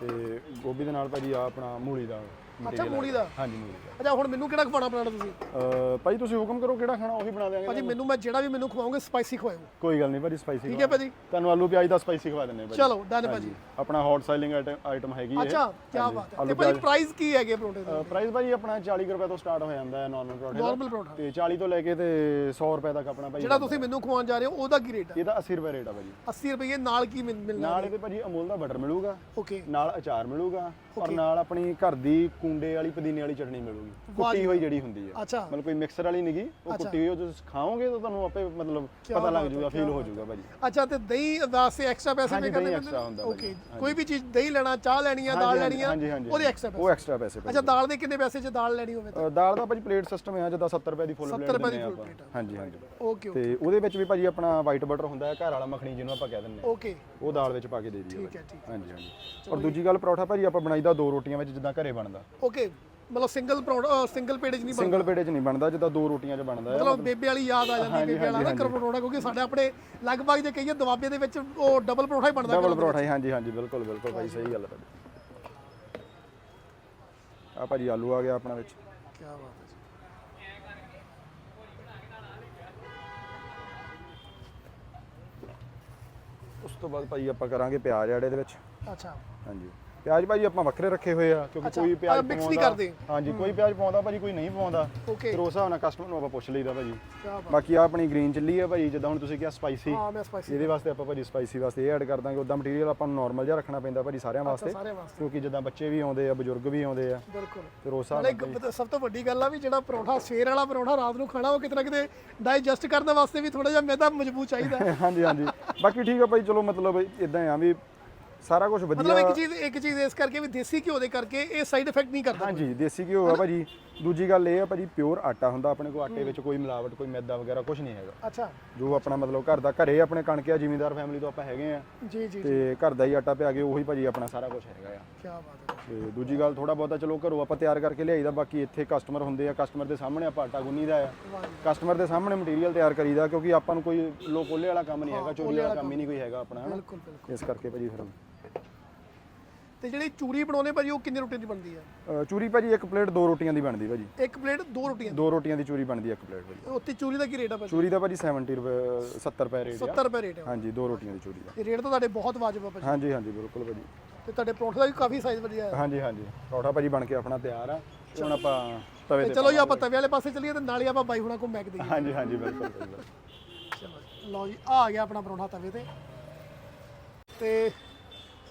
ਤੇ ਗੋਭੀ ਦੇ ਨਾਲ ਭਾਜੀ ਆ ਆਪਣਾ ਮੂਲੀ ਦਾ ਅੱਛਾ material ਮੂਲੀ। ਦਾ? ਹਾਂਜੀ ਮੂਲੀ ਦਾ। ਅੱਛਾ ਹੁਣ ਮੈਨੂੰ ਕਿਹੜਾ ਖਵਾਉਣਾ ਪਰਾਂਠਾ ਤੁਸੀਂ? ਅਹ ਭਾਜੀ ਤੁਸੀਂ ਹੁਕਮ ਕਰੋ ਕਿਹੜਾ ਖਾਣਾ ਉਹੀ ਬਣਾ ਦਿਆਂਗੇ ਭਾਜੀ ਮੈਨੂੰ ਮੈਂ ਜਿਹੜਾ ਵੀ ਮੈਨੂੰ ਖਵਾਓਗੇ ਸਪਾਈਸੀ ਖਵਾਇਓ। ਕੋਈ ਗੱਲ ਨਹੀਂ ਭਾਜੀ ਸਪਾਈਸੀ ਠੀਕ ਹੈ ਭਾਜੀ? ਤੁਹਾਨੂੰ ਆਲੂ ਪਿਆਜ਼ ਦਾ ਸਪਾਈਸੀ ਖਵਾ ਦਿੰਨੇ ਭਾਜੀ। ਚਲੋ ਡਨ ਭਾਜੀ। ਆਪਣਾ ਹੌਟ ਸਾਈਲਿੰਗ ਆਈਟਮ ਹੈਗੀ ਇਹ। ਅੱਛਾ ਕੀ ਹਾਂਜੀ, ਬਾਤ ਹੈ। ਆਲੂ ਤੇ ਭਾਜੀ ਪਿਆਜ਼। ਪ੍ਰਾਈਸ ਕੀ ਹੈਗੇ ਪਰੌਂਠੇ ਦੇ? ਪ੍ਰਾਈਸ ਭਾਜੀ ਆਪਣਾ 40 ਕੁ ਰੁਪਏ ਤੋਂ ਸਟਾਰਟ ਹੋ ਜਾਂਦਾ ਹੈ ਨਾਰਮਲ ਪਰੌਂਠੇ ਦਾ। ਨਾਰਮਲ ਪਰੌਂਠਾ। ਤੇ 40 ਤੋਂ ਲੈ ਕੇ ਤੇ 100 ਰੁਪਏ ਤੱਕ ਆਪਣਾ ਭਾਜੀ ਜਿਹੜਾ ਤੁਸੀਂ ਮੈਨੂੰ ਖਵਾਉਣ ਜਾ ਰਹੇ ਹੋ ਉਹਦਾ ਕੀ ਰੇਟ ਹੈ? ਇਹਦਾ 80 ਰੁਪਏ ਰੇਟ ਆ ਭਾਜੀ। 80 ਰੁਪਏ ਨਾਲ ਕੀ ਮਿਲ- ਮਿਲਣਾ ਨਾਲ ਇਹਦੇ ਭਾਜੀ ਅਮੂਲ ਦਾ ਬਟਰ ਮਿਲੂਗਾ। ਓਕੇ ਨਾਲ ਅਚਾਰ ਮਿਲੂਗਾ। ਔਰ ਨਾਲ ਆਪਣੀ ਘਰ ਦੀ ਕੁੰਡੇ ਵਾਲੀ ਪੁਦੀਨੇ ਵਾਲੀ ਚਟਨੀ ਮਿਲੂਗੀ। ਕੁੱਟੀ ਹੋਈ ਜਿਹੜੀ ਹੁੰਦੀ ਹੈ ਅੱਛਾ। ਮਤਲਬ ਕੋਈ ਮਿਕਸਰ ਵਾਲੀ ਨਹੀਂਗੀ ਉਹ ਕੁੱਟੀ ਹੋਈ ਉਹ ਤੁਸੀਂ ਖਾਓਗੇ ਤਾਂ ਤੁਹਾਨੂੰ ਆਪੇ ਮਤਲਬ ਪਤਾ ਲੱਗ ਜਾਊਗਾ ਫੀਲ ਹੋ ਜਾਊਗਾ ਭਾਜੀ। ਅੱਛਾ ਤੇ ਦਹੀਂ ਵਾਸਤੇ ਐਕਸਟਰਾ ਪੈਸੇ ਪੇ ਕਰਨੇ ਹੁੰਦਾ ਓਕੇ ਕੋਈ ਵੀ ਚੀਜ਼ ਦਹੀਂ ਲੈਣਾ ਚਾਹ ਲੈਣੀ ਆ ਦਾਲ ਲੈਣੀ ਆ ਉਹਦੇ ਐਕਸਟਰਾ ਪੈਸੇ। ਉਹ ਐਕਸਟਰਾ ਪੈਸੇ ਅੱਛਾ ਦਾਲ ਦੇ ਕਿੰਨੇ ਪੈਸੇ ਚ ਦਾਲ ਲੈਣੀ ਹੋਵੇ ਤਾਂ? ਦਾਲ ਦਾ ਭਾਜੀ ਪਲੇਟ ਸਿਸਟਮ ਹੈ ਜਿੱਦਾਂ 70 ਰੁਪਏ ਦੀ ਫੁੱਲ 70 ਪਲੇਟ ਦਿੰਦੇ ਆ ਆਪਾਂ। ਹਾਂਜੀ ਹਾਂਜੀ। ਓਕੇ ਤੇ ਉਹਦੇ ਵਿੱਚ ਵੀ ਭਾਜੀ ਆਪਣਾ ਵਾਈਟ ਬਟਰ ਹੁੰਦਾ ਹੈ ਘਰ ਵਾਲਾ ਮੱਖਣੀ ਜਿਹਨੂੰ ਆਪਾਂ ਕਹਿ ਦਿੰਦੇ ਆ ਓਕੇ ਉਹ ਦਾਲ ਵਿੱਚ ਪਾ ਕੇ ਦੇ ਦਈਏ ਠੀਕ ਹੈ ਠੀਕ ਹਾਂਜੀ ਹਾਂਜੀ। ਔਰ ਦੂਜੀ ਗੱਲ ਪਰੌਠਾ ਭਾਜੀ ਆਪਾਂ ਬਣਾਈਦਾ ਦੋ ਰੋਟੀਆਂ ਵਿੱਚ ਜਿੱਦਾਂ ਘਰੇ ਬਣਦਾ। ਓਕੇ ਮਤਲਬ ਸਿੰਗਲ ਪਰੌਂਠਾ ਸਿੰਗਲ ਪੇੜੇ ਚ ਨਹੀਂ ਬਣਦਾ? ਸਿੰਗਲ ਪੇੜੇ 'ਚ ਨਹੀਂ ਬਣਦਾ ਜਿੱਦਾਂ ਦੋ ਰੋਟੀਆਂ 'ਚ ਬਣਦਾ ਹੈ। ਮਤਲਬ ਬੇਬੇ ਵਾਲੀ ਯਾਦ ਆ ਜਾਂਦੀ ਬੇਬੇ ਵਾਲਾ ਨਾ ਪਰੌਂਠਾ ਕਿਉਂਕਿ ਸਾਡੇ ਆਪਣੇ ਲਗਭਗ ਜੇ ਕਹੀਏ ਦਵਾਬੇ ਦੇ ਵਿੱਚ ਉਹ ਡਬਲ ਪਰੌਂਠਾ ਹੀ ਬਣਦਾ ਡਬਲ ਪਰੌਠਾ ਹੀ ਹਾਂਜੀ ਹਾਂਜੀ ਬਿਲਕੁਲ ਬਿਲਕੁਲ ਭਾਈ ਸਹੀ ਗੱਲ ਹੈ ਤੁਹਾਡੀ। ਆ ਭਾਜੀ ਆਲੂ ਆ ਗਿਆ ਆਪਣਾ ਵਿੱਚ। ਕੀ ਬਾਤ ਹੈ ਉਸ ਤੋਂ ਬਾਅਦ ਭਾਜੀ ਆਪਾਂ ਕਰਾਂਗੇ ਪਿਆਜ਼ ਐਡ ਇਹਦੇ ਵਿੱਚ। ਅੱਛਾ। ਹਾਂਜੀ। ਪਿਆਜ਼ ਭਾਜੀ ਆਪਾਂ ਵੱਖਰੇ ਰੱਖੇ ਹੋਏ ਆ ਕਿਉਂਕਿ ਕੋਈ ਪਿਆਜ਼ mix ਨਹੀਂ ਕਰਦੇ? ਹਾਂਜੀ ਕੋਈ ਪਿਆਜ਼ ਪਾਉਂਦਾ ਭਾਜੀ ਕੋਈ ਨਹੀਂ ਪਾਉਂਦਾ। ਫਿਰ ਉਸ ਹਿਸਾਬ ਨਾਲ ਕਸਟਮਰ ਨੂੰ ਆਪਾਂ ਪੁੱਛ ਲਈਦਾ ਭਾਜੀ। ਬਾਕੀ ਆ ਆਪਣੀ ਗ੍ਰੀਨ ਚਿੱਲੀ ਆ ਭਾਜੀ ਜਿੱਦਾਂ ਹੁਣ ਤੁਸੀਂ ਕਿਹਾ ਸਪਾਈਸੀ ਹਾਂ ਮੈਂ ਸਪਾਈਸੀ ਇਹਦੇ ਵਾਸਤੇ ਆਪਾਂ ਭਾਜੀ ਸਪਾਈਸੀ ਵਾਸਤੇ ਇਹ ਐਡ ਕਰ ਦਾਂਗੇ। ਉਦਾਂ ਮਟੀਰੀਅਲ ਆਪਾਂ ਨੂੰ ਨਾਰਮਲ ਜਿਹਾ ਰੱਖਣਾ ਪੈਂਦਾ ਭਾਜੀ ਸਾਰਿਆਂ ਵਾਸਤੇ। ਕਿਉਂਕਿ ਜਿੱਦਾਂ ਬੱਚੇ ਵੀ ਆਉਂਦੇ ਆ ਬਜ਼ੁਰਗ ਵੀ ਆਉਂਦੇ ਆ। ਬਿਲਕੁਲ। ਫਿਰ ਉਸ ਹਿਸਾਬ ਨਾਲੇ ਸਭ ਤੋਂ ਵੱਡੀ ਗੱਲ ਆ ਵੀ ਜਿਹੜਾ ਪਰੌਂਠਾ ਸਵੇਰ ਵਾਲਾ ਪਰੌਂਠਾ ਰਾਤ ਨੂੰ ਖਾਣਾ ਉਹ ਕਿਤੇ ਨਾ ਕਿਤੇ ਡਾਈਜੈਸਟ ਕਰਨ ਵਾਸਤੇ ਵੀ ਥੋੜਾ ਜਿਹਾ ਮੈਦਾ ਮਜ਼ਬੂਤ ਚਾਹੀਦਾ। (laughs) ਹਾਂਜੀ ਹਾਂਜੀ। ਬਾਕੀ ਠੀਕ ਆ ਭਾਈ ਚਲੋ ਮਤਲਬ ਇਦਾਂ ਆ ਵੀ ਸਾਰਾ ਕੁਝ ਮਤਲਬ ਵਧੀਆ ਇੱਕ ਚੀਜ਼ ਇੱਕ ਚੀਜ਼ ਇਸ ਕਰਕੇ ਵੀ ਦੇਸੀ ਘਿਓ ਦੇ ਕਰਕੇ ਇਹ ਸਾਈਡ ਇਫੈਕਟ ਨਹੀਂ ਕਰਦਾ ਹਾਂਜੀ ਦੇਸੀ ਘਿਓ ਆ ਭਾਜੀ। ਦੂਜੀ ਗੱਲ ਇਹ ਆ ਭਾਜੀ ਪਿਓਰ ਆਟਾ ਹੁੰਦਾ ਆਪਣੇ ਕੋਲ ਆਟੇ ਵਿੱਚ ਕੋਈ ਮਿਲਾਵਟ ਕੋਈ ਮੈਦਾ ਵਗੈਰਾ ਕੁਝ ਨਹੀਂ ਹੈਗਾ। ਅੱਛਾ। ਜੋ ਆਪਣਾ ਮਤਲਬ ਘਰ ਦਾ ਘਰੇ ਆਪਣੇ ਕਣਕਿਆ ਜ਼ਿਮੀਂਦਾਰ ਫੈਮਿਲੀ ਤੋਂ ਆਪਾਂ ਹੈਗੇ ਆ। ਜੀ ਜੀ ਤੇ ਘਰ ਦਾ ਹੀ ਆਟਾ ਪਿਆ ਕੇ ਉਹੀ ਭਾਜੀ ਆਪਣਾ ਸਾਰਾ ਕੁਝ ਹੈਗਾ ਆ। ਕੀ ਬਾਤ ਹੈ। ਤੇ ਦੂਜੀ ਗੱਲ ਥੋੜਾ ਬਹੁਤਾ ਚਲੋ ਘਰੋਂ ਆਪਾਂ ਤਿਆਰ ਕਰਕੇ ਲਿਆਈਦਾ ਬਾਕੀ ਇੱਥੇ ਕਸਟਮਰ ਹੁੰਦੇ ਆ ਕਸਟਮਰ ਦੇ ਸਾਹਮਣੇ ਆਪਾਂ ਆਟਾ ਗੁੰਨੀਦਾ ਆ। ਕਸਟਮਰ ਦੇ ਸਾਹਮਣੇ ਮਟੀਰੀਅਲ ਤਿਆਰ ਕਰੀਦਾ ਕਿਉਂਕਿ ਆਪਾਂ ਨੂੰ ਕੋਈ ਲੋਕੋਲੇ ਵਾਲਾ ਕੰਮ ਨਹੀਂ ਹੈਗਾ ਚੋਰੀ ਵਾਲਾ ਕੰਮ ਹੀ ਨਹੀਂ ਕੋਈ ਹੈਗਾ ਆਪਣਾ ਇਸ ਕਰਕੇ ਭਾਜੀ ਫਿਰ ਤੇ ਜਿਹੜੀ ਚੂਰੀ ਬਣਾਉਨੇ ਭਾਜੀ ਉਹ ਕਿੰਨੇ ਰੋਟੀ ਦੀ ਬਣਦੀ ਹੈ ਅ, ਚੂਰੀ ਭਾਜੀ ਇੱਕ ਪਲੇਟ ਦੋ ਰੋਟੀਆਂ ਦੀ ਬਣਦੀ ਭਾਜੀ। ਇੱਕ ਪਲੇਟ ਦੋ ਰੋਟੀਆਂ ਦੋ? ਰੋਟੀਆਂ ਦੀ ਚੂਰੀ ਬਣਦੀ ਆ ਇੱਕ ਪਲੇਟ ਭਾਜੀ। ਉੱਤੇ ਚੂਰੀ ਦਾ ਕੀ ਰੇਟ ਆ ਭਾਜੀ? ਚੂਰੀ ਦਾ ਭਾਜੀ 70 ਰੁਪਏ 70 ਰੁਪਏ ਰੇਟ ਆ। 70 ਰੁਪਏ ਰੇਟ ਹੈ ਹਾਂਜੀ ਦੋ ਰੋਟੀਆਂ ਦੀ ਚੂਰੀ ਦਾ। ਇਹ ਰੇਟ ਤਾਂ ਤੁਹਾਡੇ ਬਹੁਤ ਵਾਜਬ ਆ ਭਾਜੀ। ਹਾਂਜੀ ਹਾਂਜੀ ਬਿਲਕੁਲ ਭਾਜੀ। ਤੇ ਤੁਹਾਡੇ ਪਰੌਂਠੇ ਦਾ ਵੀ ਕਾਫੀ ਸਾਈਜ਼ ਵਧੀਆ ਹੈ ਹਾਂਜੀ ਹਾਂਜੀ। ਪਰੌਠਾ ਭਾਜੀ ਬਣ ਕੇ ਆਪਣਾ ਤਿਆਰ ਆ। ਤੇ ਹੁਣ ਆਪਾਂ ਤਵੇ ਤੇ ਤੇ ਚਲੋ ਜੀ ਆਪਾਂ ਤਵੇ ਵਾਲੇ ਪਾਸੇ ਚੱਲੀਏ ਤੇ ਨਾਲ ਹੀ ਆਪਾਂ ਬਾਈ ਹੁਣਾਂ ਕੋ ਮੈਕ ਦਈਏ। ਹਾਂਜੀ ਹਾਂਜੀ ਬਿਲਕੁਲ ਬਿਲਕੁਲ। ਚਲੋ ਜੀ, ਲਓ ਜੀ ਆ ਆ ਗਿਆ ਆਪਣਾ ਪਰੌਂਠਾ ਤਵੇ ਤੇ। ਤੇ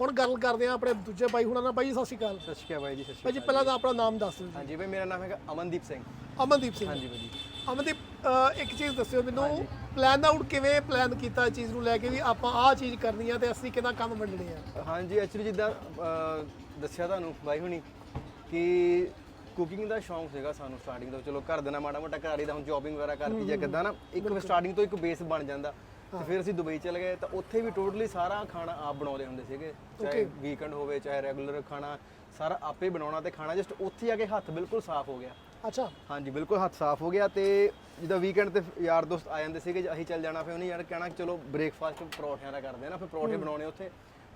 ਹੁਣ ਗੱਲ ਕਰਦੇ ਆ ਆਪਣੇ ਦੂਜੇ ਬਾਈ ਹੁਣਾਂ ਨਾਲ। ਬਾਈ ਜੀ, ਸਤਿ ਸ਼੍ਰੀ ਅਕਾਲ। ਸਤਿ ਸ਼੍ਰੀ ਅਕਾਲ ਬਾਈ ਜੀ ਸਤਿ ਸ਼੍ਰੀ ਭਾਈ ਜੀ ਪਹਿਲਾਂ ਤਾਂ ਆਪਣਾ ਨਾਮ ਦੱਸ ਦਿਓ ਜੀ। ਹਾਂਜੀ ਬਾਈ ਮੇਰਾ ਨਾਮ ਹੈਗਾ ਅਮਨਦੀਪ ਸਿੰਘ। ਅਮਨਦੀਪ ਸਿੰਘ। ਹਾਂਜੀ ਬਾਈ ਜੀ। ਅਮਨਦੀਪ ਇੱਕ ਚੀਜ਼ ਦੱਸਿਓ ਮੈਨੂੰ ਪਲਾਨ ਆਊਟ ਕਿਵੇਂ ਪਲਾਨ ਕੀਤਾ ਇਸ ਚੀਜ਼ ਨੂੰ ਲੈ ਕੇ ਵੀ ਆਪਾਂ ਆਹ ਚੀਜ਼ ਕਰਨੀ ਆ ਤੇ ਅਸੀਂ ਕਿਦਾਂ ਕੰਮ ਵੰਡਣੇ ਆ? ਹਾਂਜੀ ਐਕਚੁਅਲੀ ਜਿੱਦਾਂ ਅਹ, ਦੱਸਿਆ ਤੁਹਾਨੂੰ ਬਾਈ ਹੁਣੀ ਕਿ ਕੁਕਿੰਗ ਦਾ ਸ਼ੌਂਕ ਸੀਗਾ ਸਾਨੂੰ ਸਟਾਰਟਿੰਗ ਤੋਂ। ਚਲੋ ਘਰ ਦੇ ਨਾਲ ਮਾੜਾ ਮੋਟਾ ਕਰਾਰੀ ਦਾ ਹੁਣ ਜੌਬਿੰਗ ਵਗੈਰਾ ਕਰਦੀ ਜਾਂ ਕਿੱਦਾਂ ਨਾ ਇੱਕ ਸਟਾਰਟਿੰਗ ਤੋਂ ਇੱਕ ਬੇਸ ਬਣ ਜਾਂਦਾ। ਤੇ ਫਿਰ ਅਸੀਂ ਦੁਬਈ ਚਲੇ ਗਏ ਤਾਂ ਉੱਥੇ ਵੀ ਟੋਟਲੀ ਸਾਰਾ ਖਾਣਾ ਆਪ ਬਣਾਉਂਦੇ ਹੁੰਦੇ ਸੀਗੇ। ਚਾਹੇ ਵੀਕਐਂਡ ਹੋਵੇ ਚਾਹੇ ਰੈਗੂਲਰ ਖਾਣਾ ਸਾਰਾ ਆਪੇ ਬਣਾਉਣਾ ਤੇ ਖਾਣਾ ਜਸਟ ਉੱਥੇ ਆ ਕੇ ਹੱਥ ਬਿਲਕੁਲ ਸਾਫ਼ ਹੋ ਗਿਆ। ਅੱਛਾ। ਹਾਂਜੀ ਬਿਲਕੁਲ ਹੱਥ ਸਾਫ਼ ਹੋ ਗਿਆ ਤੇ ਜਿੱਦਾਂ ਵੀਕਐਂਡ ਤੇ ਯਾਰ ਦੋਸਤ ਆ ਜਾਂਦੇ ਸੀਗੇ ਅਸੀਂ ਚੱਲ ਜਾਣਾ ਫਿਰ ਉਹਨੇ ਯਾਰ ਕਹਿਣਾ ਕਿ ਚਲੋ ਬ੍ਰੇਕਫਾਸਟ ਪਰੌਂਠਿਆਂ ਦਾ ਕਰਦੇ ਆ ਨਾ ਫਿਰ ਪਰੌਂਠੇ ਬਣਾਉਣੇ ਉੱਥੇ।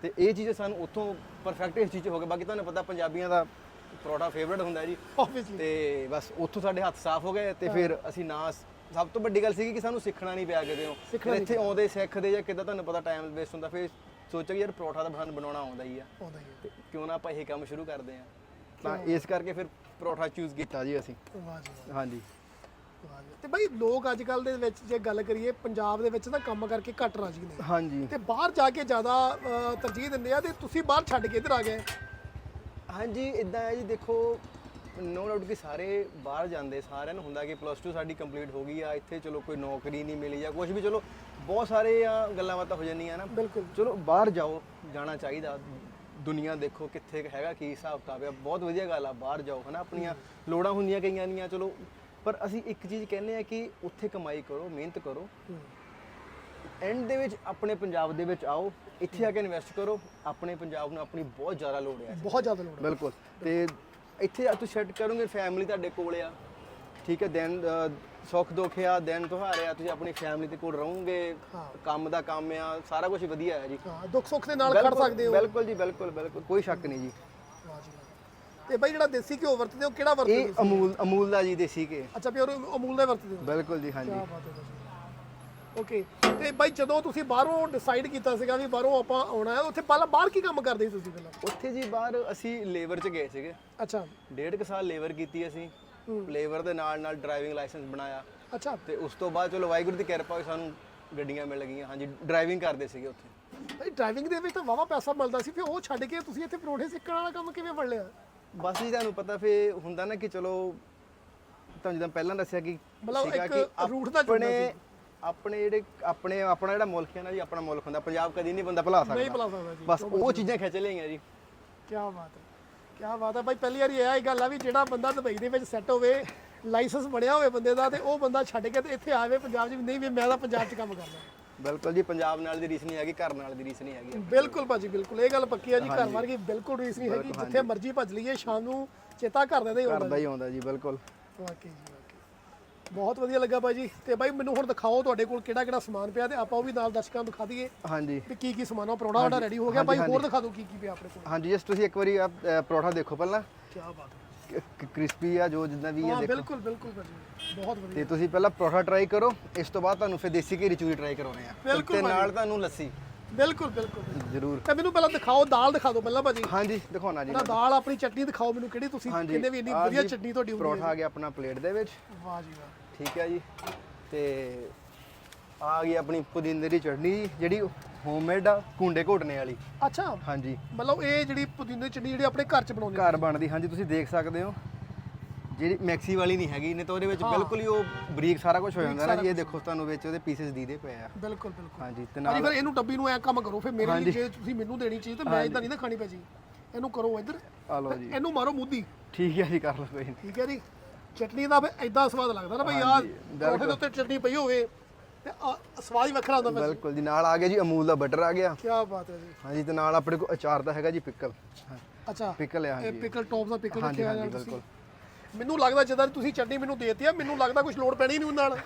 ਤੇ ਇਹ ਚੀਜ਼ ਸਾਨੂੰ ਉੱਥੋਂ ਪਰਫੈਕਟ ਇਸ ਚੀਜ਼ ਹੋ ਗਿਆ ਬਾਕੀ ਤੁਹਾਨੂੰ ਪਤਾ ਪੰਜਾਬੀਆਂ ਦਾ ਪਰੌਂਠਾ ਫੇਵਰਟ ਹੁੰਦਾ ਜੀ। ਤੇ ਬਸ ਉੱਥੋਂ ਸਾਡੇ ਹੱਥ ਸਾਫ਼ ਹੋ ਗਏ ਤੇ ਫਿਰ ਅਸੀਂ ਨਾ ਸਭ ਤੋਂ ਵੱਡੀ ਗੱਲ ਸੀਗੀ ਕਿ ਸਾਨੂੰ ਸਿੱਖਣਾ ਨਹੀਂ ਪਿਆ ਕਿਤੇ ਸਿੱਖਣਾ ਇੱਥੇ ਆਉਂਦੇ ਸਿੱਖਦੇ ਜਾਂ ਕਿੱਦਾਂ ਤੁਹਾਨੂੰ ਪਤਾ ਟਾਈਮ ਵੇਸਟ ਹੁੰਦਾ ਫਿਰ ਸੋਚਿਆ ਕਿ ਯਾਰ ਪਰੌਂਠਾ ਤਾਂ ਸਾਨੂੰ ਬਣਾਉਣਾ ਆਉਂਦਾ ਹੀ ਆ। ਆਉਂਦਾ ਹੀ ਹੈ ਤੇ ਕਿਉਂ ਨਾ ਆਪਾਂ ਇਹ ਕੰਮ ਸ਼ੁਰੂ ਕਰਦੇ ਆ ਤਾਂ ਇਸ ਕਰਕੇ ਫਿਰ ਪਰੌਂਠਾ ਚੂਜ਼ ਕੀਤਾ ਜੀ ਅਸੀਂ। ਵਾਹ ਜੀ ਵਾਹ, ਹਾਂਜੀ। ਵਾਹ ਜੀ। ਤੇ ਬਾਈ ਲੋਕ ਅੱਜ ਕੱਲ ਦੇ ਵਿੱਚ ਜੇ ਗੱਲ ਕਰੀਏ ਪੰਜਾਬ ਦੇ ਵਿੱਚ ਨਾ ਕੰਮ ਕਰਕੇ ਘੱਟ ਰਾਜੀ ਨੇ। ਹਾਂਜੀ। ਤੇ ਬਾਹਰ ਜਾ ਕੇ ਜ਼ਿਆਦਾ ਤਰਜੀਹ ਦਿੰਦੇ ਆ ਤੇ ਤੁਸੀਂ ਬਾਹਰ ਛੱਡ ਕੇ ਇੱਧਰ ਆ ਗਏ। ਹਾਂਜੀ ਇਦਾਂ ਹੈ ਜੀ ਦੇਖੋ ਨੋ ਡਾਊਟ ਕਿ ਸਾਰੇ ਬਾਹਰ ਜਾਂਦੇ ਸਾਰਿਆਂ ਨੂੰ ਹੁੰਦਾ ਕਿ ਪਲੱਸ 2 ਸਾਡੀ ਕੰਪਲੀਟ ਹੋ ਗਈ ਆ ਇੱਥੇ ਚਲੋ ਕੋਈ ਨੌਕਰੀ ਨਹੀਂ ਮਿਲੀ ਜਾਂ ਕੁਝ ਵੀ ਚਲੋ ਬਹੁਤ ਸਾਰੇ ਆ ਗੱਲਾਂ ਬਾਤਾਂ ਹੋ ਜਾਂਦੀਆਂ ਨਾ। ਬਿਲਕੁਲ। ਚਲੋ ਬਾਹਰ ਜਾਓ ਜਾਣਾ ਚਾਹੀਦਾ। ਦੁਨੀਆ ਦੇਖੋ ਕਿੱਥੇ ਹੈਗਾ ਕੀ ਹਿਸਾਬ ਕਿਤਾਬ ਆ ਬਹੁਤ ਵਧੀਆ ਗੱਲ ਆ ਬਾਹਰ ਜਾਓ ਹਨਾ ਆਪਣੀਆਂ ਲੋੜਾਂ ਹੁੰਦੀਆਂ ਕਈਆਂ ਦੀਆਂ ਚਲੋ। ਪਰ ਅਸੀਂ ਇੱਕ ਚੀਜ਼ ਕਹਿੰਦੇ ਆ ਕਿ ਉੱਥੇ ਕਮਾਈ ਕਰੋ ਮਿਹਨਤ ਕਰੋ। ਐਂਡ ਦੇ ਵਿੱਚ ਆਪਣੇ ਪੰਜਾਬ ਦੇ ਵਿੱਚ ਆਓ ਇੱਥੇ ਆ ਕੇ ਇਨਵੈਸਟ ਕਰੋ ਆਪਣੇ ਪੰਜਾਬ ਨੂੰ ਆਪਣੀ ਬਹੁਤ ਜ਼ਿਆਦਾ ਲੋੜ ਹੈ ਬਹੁਤ ਜ਼ਿਆਦਾ ਲੋੜ ਹੈ ਬਿਲਕੁਲ। ਤੇ ਇੱਥੇ ਆ ਤੁਸੀਂ ਸੈੱਟ ਕਰੋਗੇ ਫੈਮਿਲੀ ਤੁਹਾਡੇ ਕੋਲ ਆ। ਠੀਕ ਹੈ ਦੈਨ ਸੁੱਖ ਦੁੱਖ ਆ ਦਿਨ ਤਿਉਹਾਰ ਆ ਤੁਸੀਂ ਆਪਣੀ ਫੈਮਿਲੀ ਦੇ ਕੋਲ ਰਹੋਗੇ ਹਾਂ। ਕੰਮ ਦਾ ਕੰਮ ਆ ਸਾਰਾ ਕੁਝ ਵਧੀਆ ਹੈ ਜੀ। ਹਾਂ ਦੁੱਖ ਸੁੱਖ ਦੇ ਨਾਲ ਖੜ ਸਕਦੇ ਹੋ। ਬਿਲਕੁਲ ਜੀ ਬਿਲਕੁਲ ਬਿਲਕੁਲ ਕੋਈ ਸ਼ੱਕ ਨਹੀਂ ਜੀ। ਤੇ ਬਾਈ ਜਿਹੜਾ ਦੇਸੀ ਘਿਓ ਵਰਤਦੇ ਹੋ ਕਿਹੜਾ ਵਰਤਦੇ ਇਹ ਅਮੂਲ ਅਮੂਲ ਦਾ ਜੀ ਦੇਸੀ ਕੇ ਹੋ ਅੱਛਾ ਪਿਓਰ ਅਮੂਲ ਦਾ ਹੀ ਵਰਤਦੇ ਹੋ? ਬਿਲਕੁਲ ਜੀ ਹਾਂਜੀ। ਕਿਆ ਬਾਤ ਹੈ ਓਕੇ। ਤੇ ਬਾਈ ਜਦੋਂ ਤੁਸੀਂ ਬਾਹਰੋਂ ਡਿਸਾਈਡ ਕੀਤਾ ਸੀਗਾ ਵੀ ਬਾਹਰੋਂ ਆਪਾਂ ਆਉਣਾ ਹੈ ਉੱਥੇ ਪਹਿਲਾਂ ਬਾਹਰ ਕੀ ਕੰਮ ਕਰਦੇ ਸੀ ਤੁਸੀਂ ਪਹਿਲਾਂ? ਉੱਥੇ ਜੀ ਬਾਹਰ ਅਸੀਂ ਲੇਬਰ 'ਚ ਗਏ ਸੀਗੇ। ਅੱਛਾ। ਡੇਢ ਕੁ ਸਾਲ ਲੇਬਰ ਕੀਤੀ ਅਸੀਂ। ਲੇਬਰ ਦੇ ਨਾਲ ਨਾਲ ਡਰਾਈਵਿੰਗ ਲਾਇਸੈਂਸ ਬਣਾਇਆ। ਅੱਛਾ। ਤੇ ਉਸ ਤੋਂ ਬਾਅਦ ਚਲੋ ਵਾਹਿਗੁਰੂ ਦੀ ਕਿਰਪਾ ਹੋਈ ਸਾਨੂੰ ਗੱਡੀਆਂ ਮਿਲ ਗਈਆਂ। ਹਾਂਜੀ ਡਰਾਈਵਿੰਗ ਕਰਦੇ ਸੀਗੇ ਉੱਥੇ। ਬਾਈ ਡਰਾਈਵਿੰਗ ਦੇ ਵਿੱਚ ਤਾਂ ਵਾਵਾ ਪੈਸਾ ਮਿਲਦਾ ਸੀ ਫਿਰ ਉਹ ਛੱਡ ਕੇ ਤੁਸੀਂ ਇੱਥੇ ਪਰੋਠੇ ਸਿੱਖਣ ਵਾਲਾ ਕੰਮ ਕਿਵੇਂ ਫੜ ਲਿਆ? ਬਸ ਜੀ ਤੁਹਾਨੂੰ ਪਤਾ ਫੇ ਹੁੰਦਾ ਨਾ ਕਿ ਚਲੋ ਤੁਹਾਨੂੰ ਜਿੱਦਾਂ ਪਹਿਲਾਂ ਦੱਸਿਆ ਕਿ ਮਤਲਬ ਸੀਗਾ ਇੱਕ ਕਿ ਰੂਟ ਦਾ ਚੁਣਨਾ ਆਪਣੇ ਆਪਣੇ ਜਿਹੜੇ ਆਪਣੇ ਆਪਣਾ ਜਿਹੜਾ ਮੁਲਕ ਹੈ ਨਾ ਜੀ ਆਪਣਾ ਮੁਲਕ ਹੁੰਦਾ। ਪੰਜਾਬ ਕਦੀ ਨਹੀਂ ਬੰਦਾ ਭੁਲਾ ਨਹੀਂ ਸਕਦਾ। ਭੁਲਾ ਸਕਦਾ ਜੀ ਬਸ ਉਹ ਚੀਜ਼ਾਂ ਖਿੱਚ ਲਈਆਂ ਜੀ। ਕੀ ਬਾਤ ਹੈ ਕੀ ਬਾਤ ਹੈ। ਬਾਈ ਪਹਿਲੀ ਵਾਰੀ ਇਹ ਗੱਲ ਆ ਵੀ ਜਿਹੜਾ ਬੰਦਾ ਦੁਬਈ ਦੇ ਵਿੱਚ ਸੈੱਟ ਹੋਵੇ ਲਾਇਸੈਂਸ ਬਣਿਆ ਹੋਵੇ ਬੰਦੇ ਦਾ ਤੇ ਉਹ ਬੰਦਾ ਛੱਡ ਕੇ ਤੇ ਇੱਥੇ ਆਵੇ ਪੰਜਾਬ 'ਚ ਵੀ ਨਹੀਂ ਵੀ ਮੈਂ ਤਾਂ ਪੰਜਾਬ 'ਚ ਕੰਮ ਕਰਦਾ। ਬਿਲਕੁਲ ਜੀ ਪੰਜਾਬ ਨਾਲ ਦੀ ਰੀਸ ਨਹੀਂ ਹੈਗੀ ਘਰ ਨਾਲ ਦੀ ਰੀਸ ਨਹੀਂ ਹੈਗੀ। ਬਿਲਕੁਲ ਭਾਜੀ ਬਿਲਕੁਲ। ਇਹ ਗੱਲ ਪੱਕੀ ਆ ਜੀ ਘਰ ਵਰਗੀ ਬਿਲਕੁਲ ਰੀਸ ਨਹੀਂ ਹੈਗੀ ਜਿੱਥੇ ਮਰਜ਼ੀ ਭੱਜ ਲਈਏ ਸ਼ਾਮ ਨੂੰ ਚੇਤਾ ਘਰ ਦਾ ਹੀ ਆਉਂਦਾ ਦਾ ਹੀ ਆਉਂਦਾ ਜੀ ਬਿਲਕੁਲ। ਵਾਕਈ ਜੀ। ਵਾਕਈ ਬਹੁਤ ਵਧੀਆ ਲੱਗਾ ਭਾਜੀ। ਤੇ ਬਾਈ ਮੈਨੂੰ ਹੁਣ ਦਿਖਾਓ ਤੁਹਾਡੇ ਕੋਲ ਕਿਹੜਾ ਕਿਹੜਾ ਸਮਾਨ ਪਿਆ ਤੇ ਆਪਾਂ ਉਹ ਵੀ ਨਾਲ ਦਰਸ਼ਕਾਂ ਨੂੰ ਦਿਖਾ ਦਈਏ ਹਾਂਜੀ। ਵੀ ਕੀ ਕੀ ਸਮਾਨ ਆ। ਪ੍ਰੋਡਾ ਸਾਡਾ ਰੈਡੀ ਹੋ ਗਿਆ। ਬਾਈ ਹੋਰ ਦਿਖਾ ਦਿਓ ਕੀ ਕੀ ਪਿਆ ਆਪਣੇ ਕੋਲ। ਹਾਂਜੀ ਜਸ ਤੁਸੀਂ ਇੱਕ ਵਾਰੀ ਅਹ, ਪਰੌਠਾ ਦੇਖੋ ਪਹਿਲਾਂ। ਕੀ ਬਾਤ ਹੈ। ਕ੍ਰਿਸਪੀ ਆ ਜੋ ਜਿੱਦਾਂ ਵੀ ਹਾਂ ਦੇਖੋ। ਬਿਲਕੁਲ ਬਿਲਕੁਲ ਬਹੁਤ ਵਧੀਆ। ਤੇ ਤੁਸੀਂ ਪਹਿਲਾਂ ਪਰੌਠਾ ਟਰਾਈ ਕਰੋ। ਇਸ ਤੋਂ ਬਾਅਦ ਤੁਹਾਨੂੰ ਫਿਰ ਦੇਸੀ ਘੀ ਦੀ ਚੂਰੀ ਟਰਾਈ ਕਰਾਉਣੇ ਆ। ਤੇ। ਨਾਲ ਤੁਹਾਨੂੰ ਲੱਸੀ। ਬਿਲਕੁਲ ਬਿਲਕੁਲ। ਜ਼ਰੂਰ। ਤੇ ਮੈਨੂੰ ਪਹਿਲਾਂ ਦਿਖਾਓ ਦਾਲ ਦਿਖਾ ਦਿਓ ਪਹਿਲਾਂ ਭਾਜੀ। ਹਾਂਜੀ ਦਿਖਾਉਣਾ ਜੀ ਨਾ ਦਾਲ ਆਪਣੀ ਚਟਨੀ ਦਿਖਾਓ ਮੈਨੂੰ ਕਿਹੜੀ ਤੁਸੀਂ? ਹਾਂਜੀ। ਕਹਿੰਦੇ ਵੀ ਇੰਨੀ ਆਹ ਵਧੀਆ ਜੀ ਚਟਨੀ ਤੁਹਾਡੀ ਹੁੰਦੀ ਪਰੌਠਾ ਆ ਗਿਆ ਆਪਣਾ ਪਲੇਟ ਦੇ ਵਿੱਚ। ਵਾਹ ਜੀ ਵਾਹ। ਠੀਕ ਹੈ ਜੀ। ਤੇ ਆ ਗਈ ਆਪਣੀ ਪੁਦੀਨੇ ਦੀ ਚਟਨੀ ਜੀ, ਜਿਹੜੀ ਹੋਮਮੇਡ ਆ ਕੁੰਡੇ ਘੋਟਣੇ ਵਾਲੀ। ਅੱਛਾ। ਹਾਂਜੀ। ਮਤਲਬ ਇਹ ਜਿਹੜੀ ਪੁਦੀਨੇ ਦੀ ਚਟਨੀ ਜਿਹੜੀ ਆਪਣੇ ਘਰ 'ਚ ਬਣਾਉਂਦੇ ਘਰ ਬਣਦੀ ਹਾਂਜੀ ਤੁਸੀਂ ਦੇਖ ਸਕਦੇ ਹੋ। ਜਿਹੜੀ ਮੈਕਸੀ ਵਾਲੀ ਨਹੀਂ ਹੈਗੀ ਨਹੀਂ ਤਾਂ ਉਹਦੇ ਵਿੱਚ ਬਿਲਕੁਲ ਹੀ ਉਹ ਬਰੀਕ ਸਾਰਾ ਕੁਝ ਹੋ ਜਾਂਦਾ ਨਾ ਜੀ ਇਹ ਦੇਖੋ ਤੁਹਾਨੂੰ ਵਿੱਚ ਉਹਦੇ ਪੀਸਸ ਦੀਦੇ ਪਏ ਆ। ਬਿਲਕੁਲ ਬਿਲਕੁਲ। ਹਾਂਜੀ ਤੇ ਨਾਲ ਫਿਰ ਇਹਨੂੰ ਡੱਬੀ ਨੂੰ ਐ ਕੰਮ ਕਰੋ ਫਿਰ ਮੇਰੇ ਲਈ ਜੇ ਤੁਸੀਂ ਮੈਨੂੰ ਦੇਣੀ ਚੀਜ਼ ਤਾਂ ਮੈਂ ਇਦਾਂ ਨਹੀਂ ਨਾ ਖਾਣੀ ਭਾਜੀ ਇਹਨੂੰ ਕਰੋ ਇੱਧਰ। ਆ ਲਓ ਜੀ। ਇਹਨੂੰ ਮਾਰੋ ਮੁੱਦੀ। ਠੀਕ ਹੈ ਜੀ ਕਰ ਲਓ ਕੋਈ ਨਹੀਂ ਠੀਕ ਹੈ ਜੀ। ਚਟਨੀ ਦਾ ਫਿਰ ਇਦਾਂ ਸਵਾਦ ਲੱਗਦਾ ਨਾ ਭਾਈ ਆਹ ਪਰੌਠੇ ਦੇ ਉੱਤੇ ਚਟਨੀ ਪਈ ਹੋਵੇ ਤੇ ਆਹ ਸਵਾਦ ਹੀ ਵੱਖਰਾ ਹੁੰਦਾ ਫਿਰ ਬਿਲਕੁਲ ਜੀ ਨਾਲ ਆ ਗਿਆ ਜੀ ਅਮੂਲ ਦਾ ਬਟਰ ਆ ਗਿਆ। ਕੀ ਬਾਤ ਹੈ ਜੀ। ਹਾਂਜੀ ਤੇ ਨਾਲ ਆਪਣੇ ਕੋਲ ਅਚਾਰ ਦਾ ਹੈਗਾ ਜੀ ਪਿਕਲ। ਅੱਛਾ ਪਿਕਲ ਹੈ ਇਹ ਹਾਂਜੀ। ਪਿਕਲ ਟੌਪ ਦਾ ਪਿਕਲ ਹਾਂਜੀ ਰੱਖਿਆ ਹਾਂਜੀ ਹੋਇਆ ਤੁਸੀਂ। ਬਿਲਕੁਲ। ਮੈਨੂੰ ਲੱਗਦਾ ਜਦੋਂ ਤੁਸੀਂ ਚਟਨੀ ਮੈਨੂੰ ਦੇਤੀ ਆ ਮੈਨੂੰ ਲੱਗਦਾ ਕੁਝ ਲੋੜ ਪੈਣੀ ਨਹੀਂ ਉਹਨਾਂ ਨਾਲ।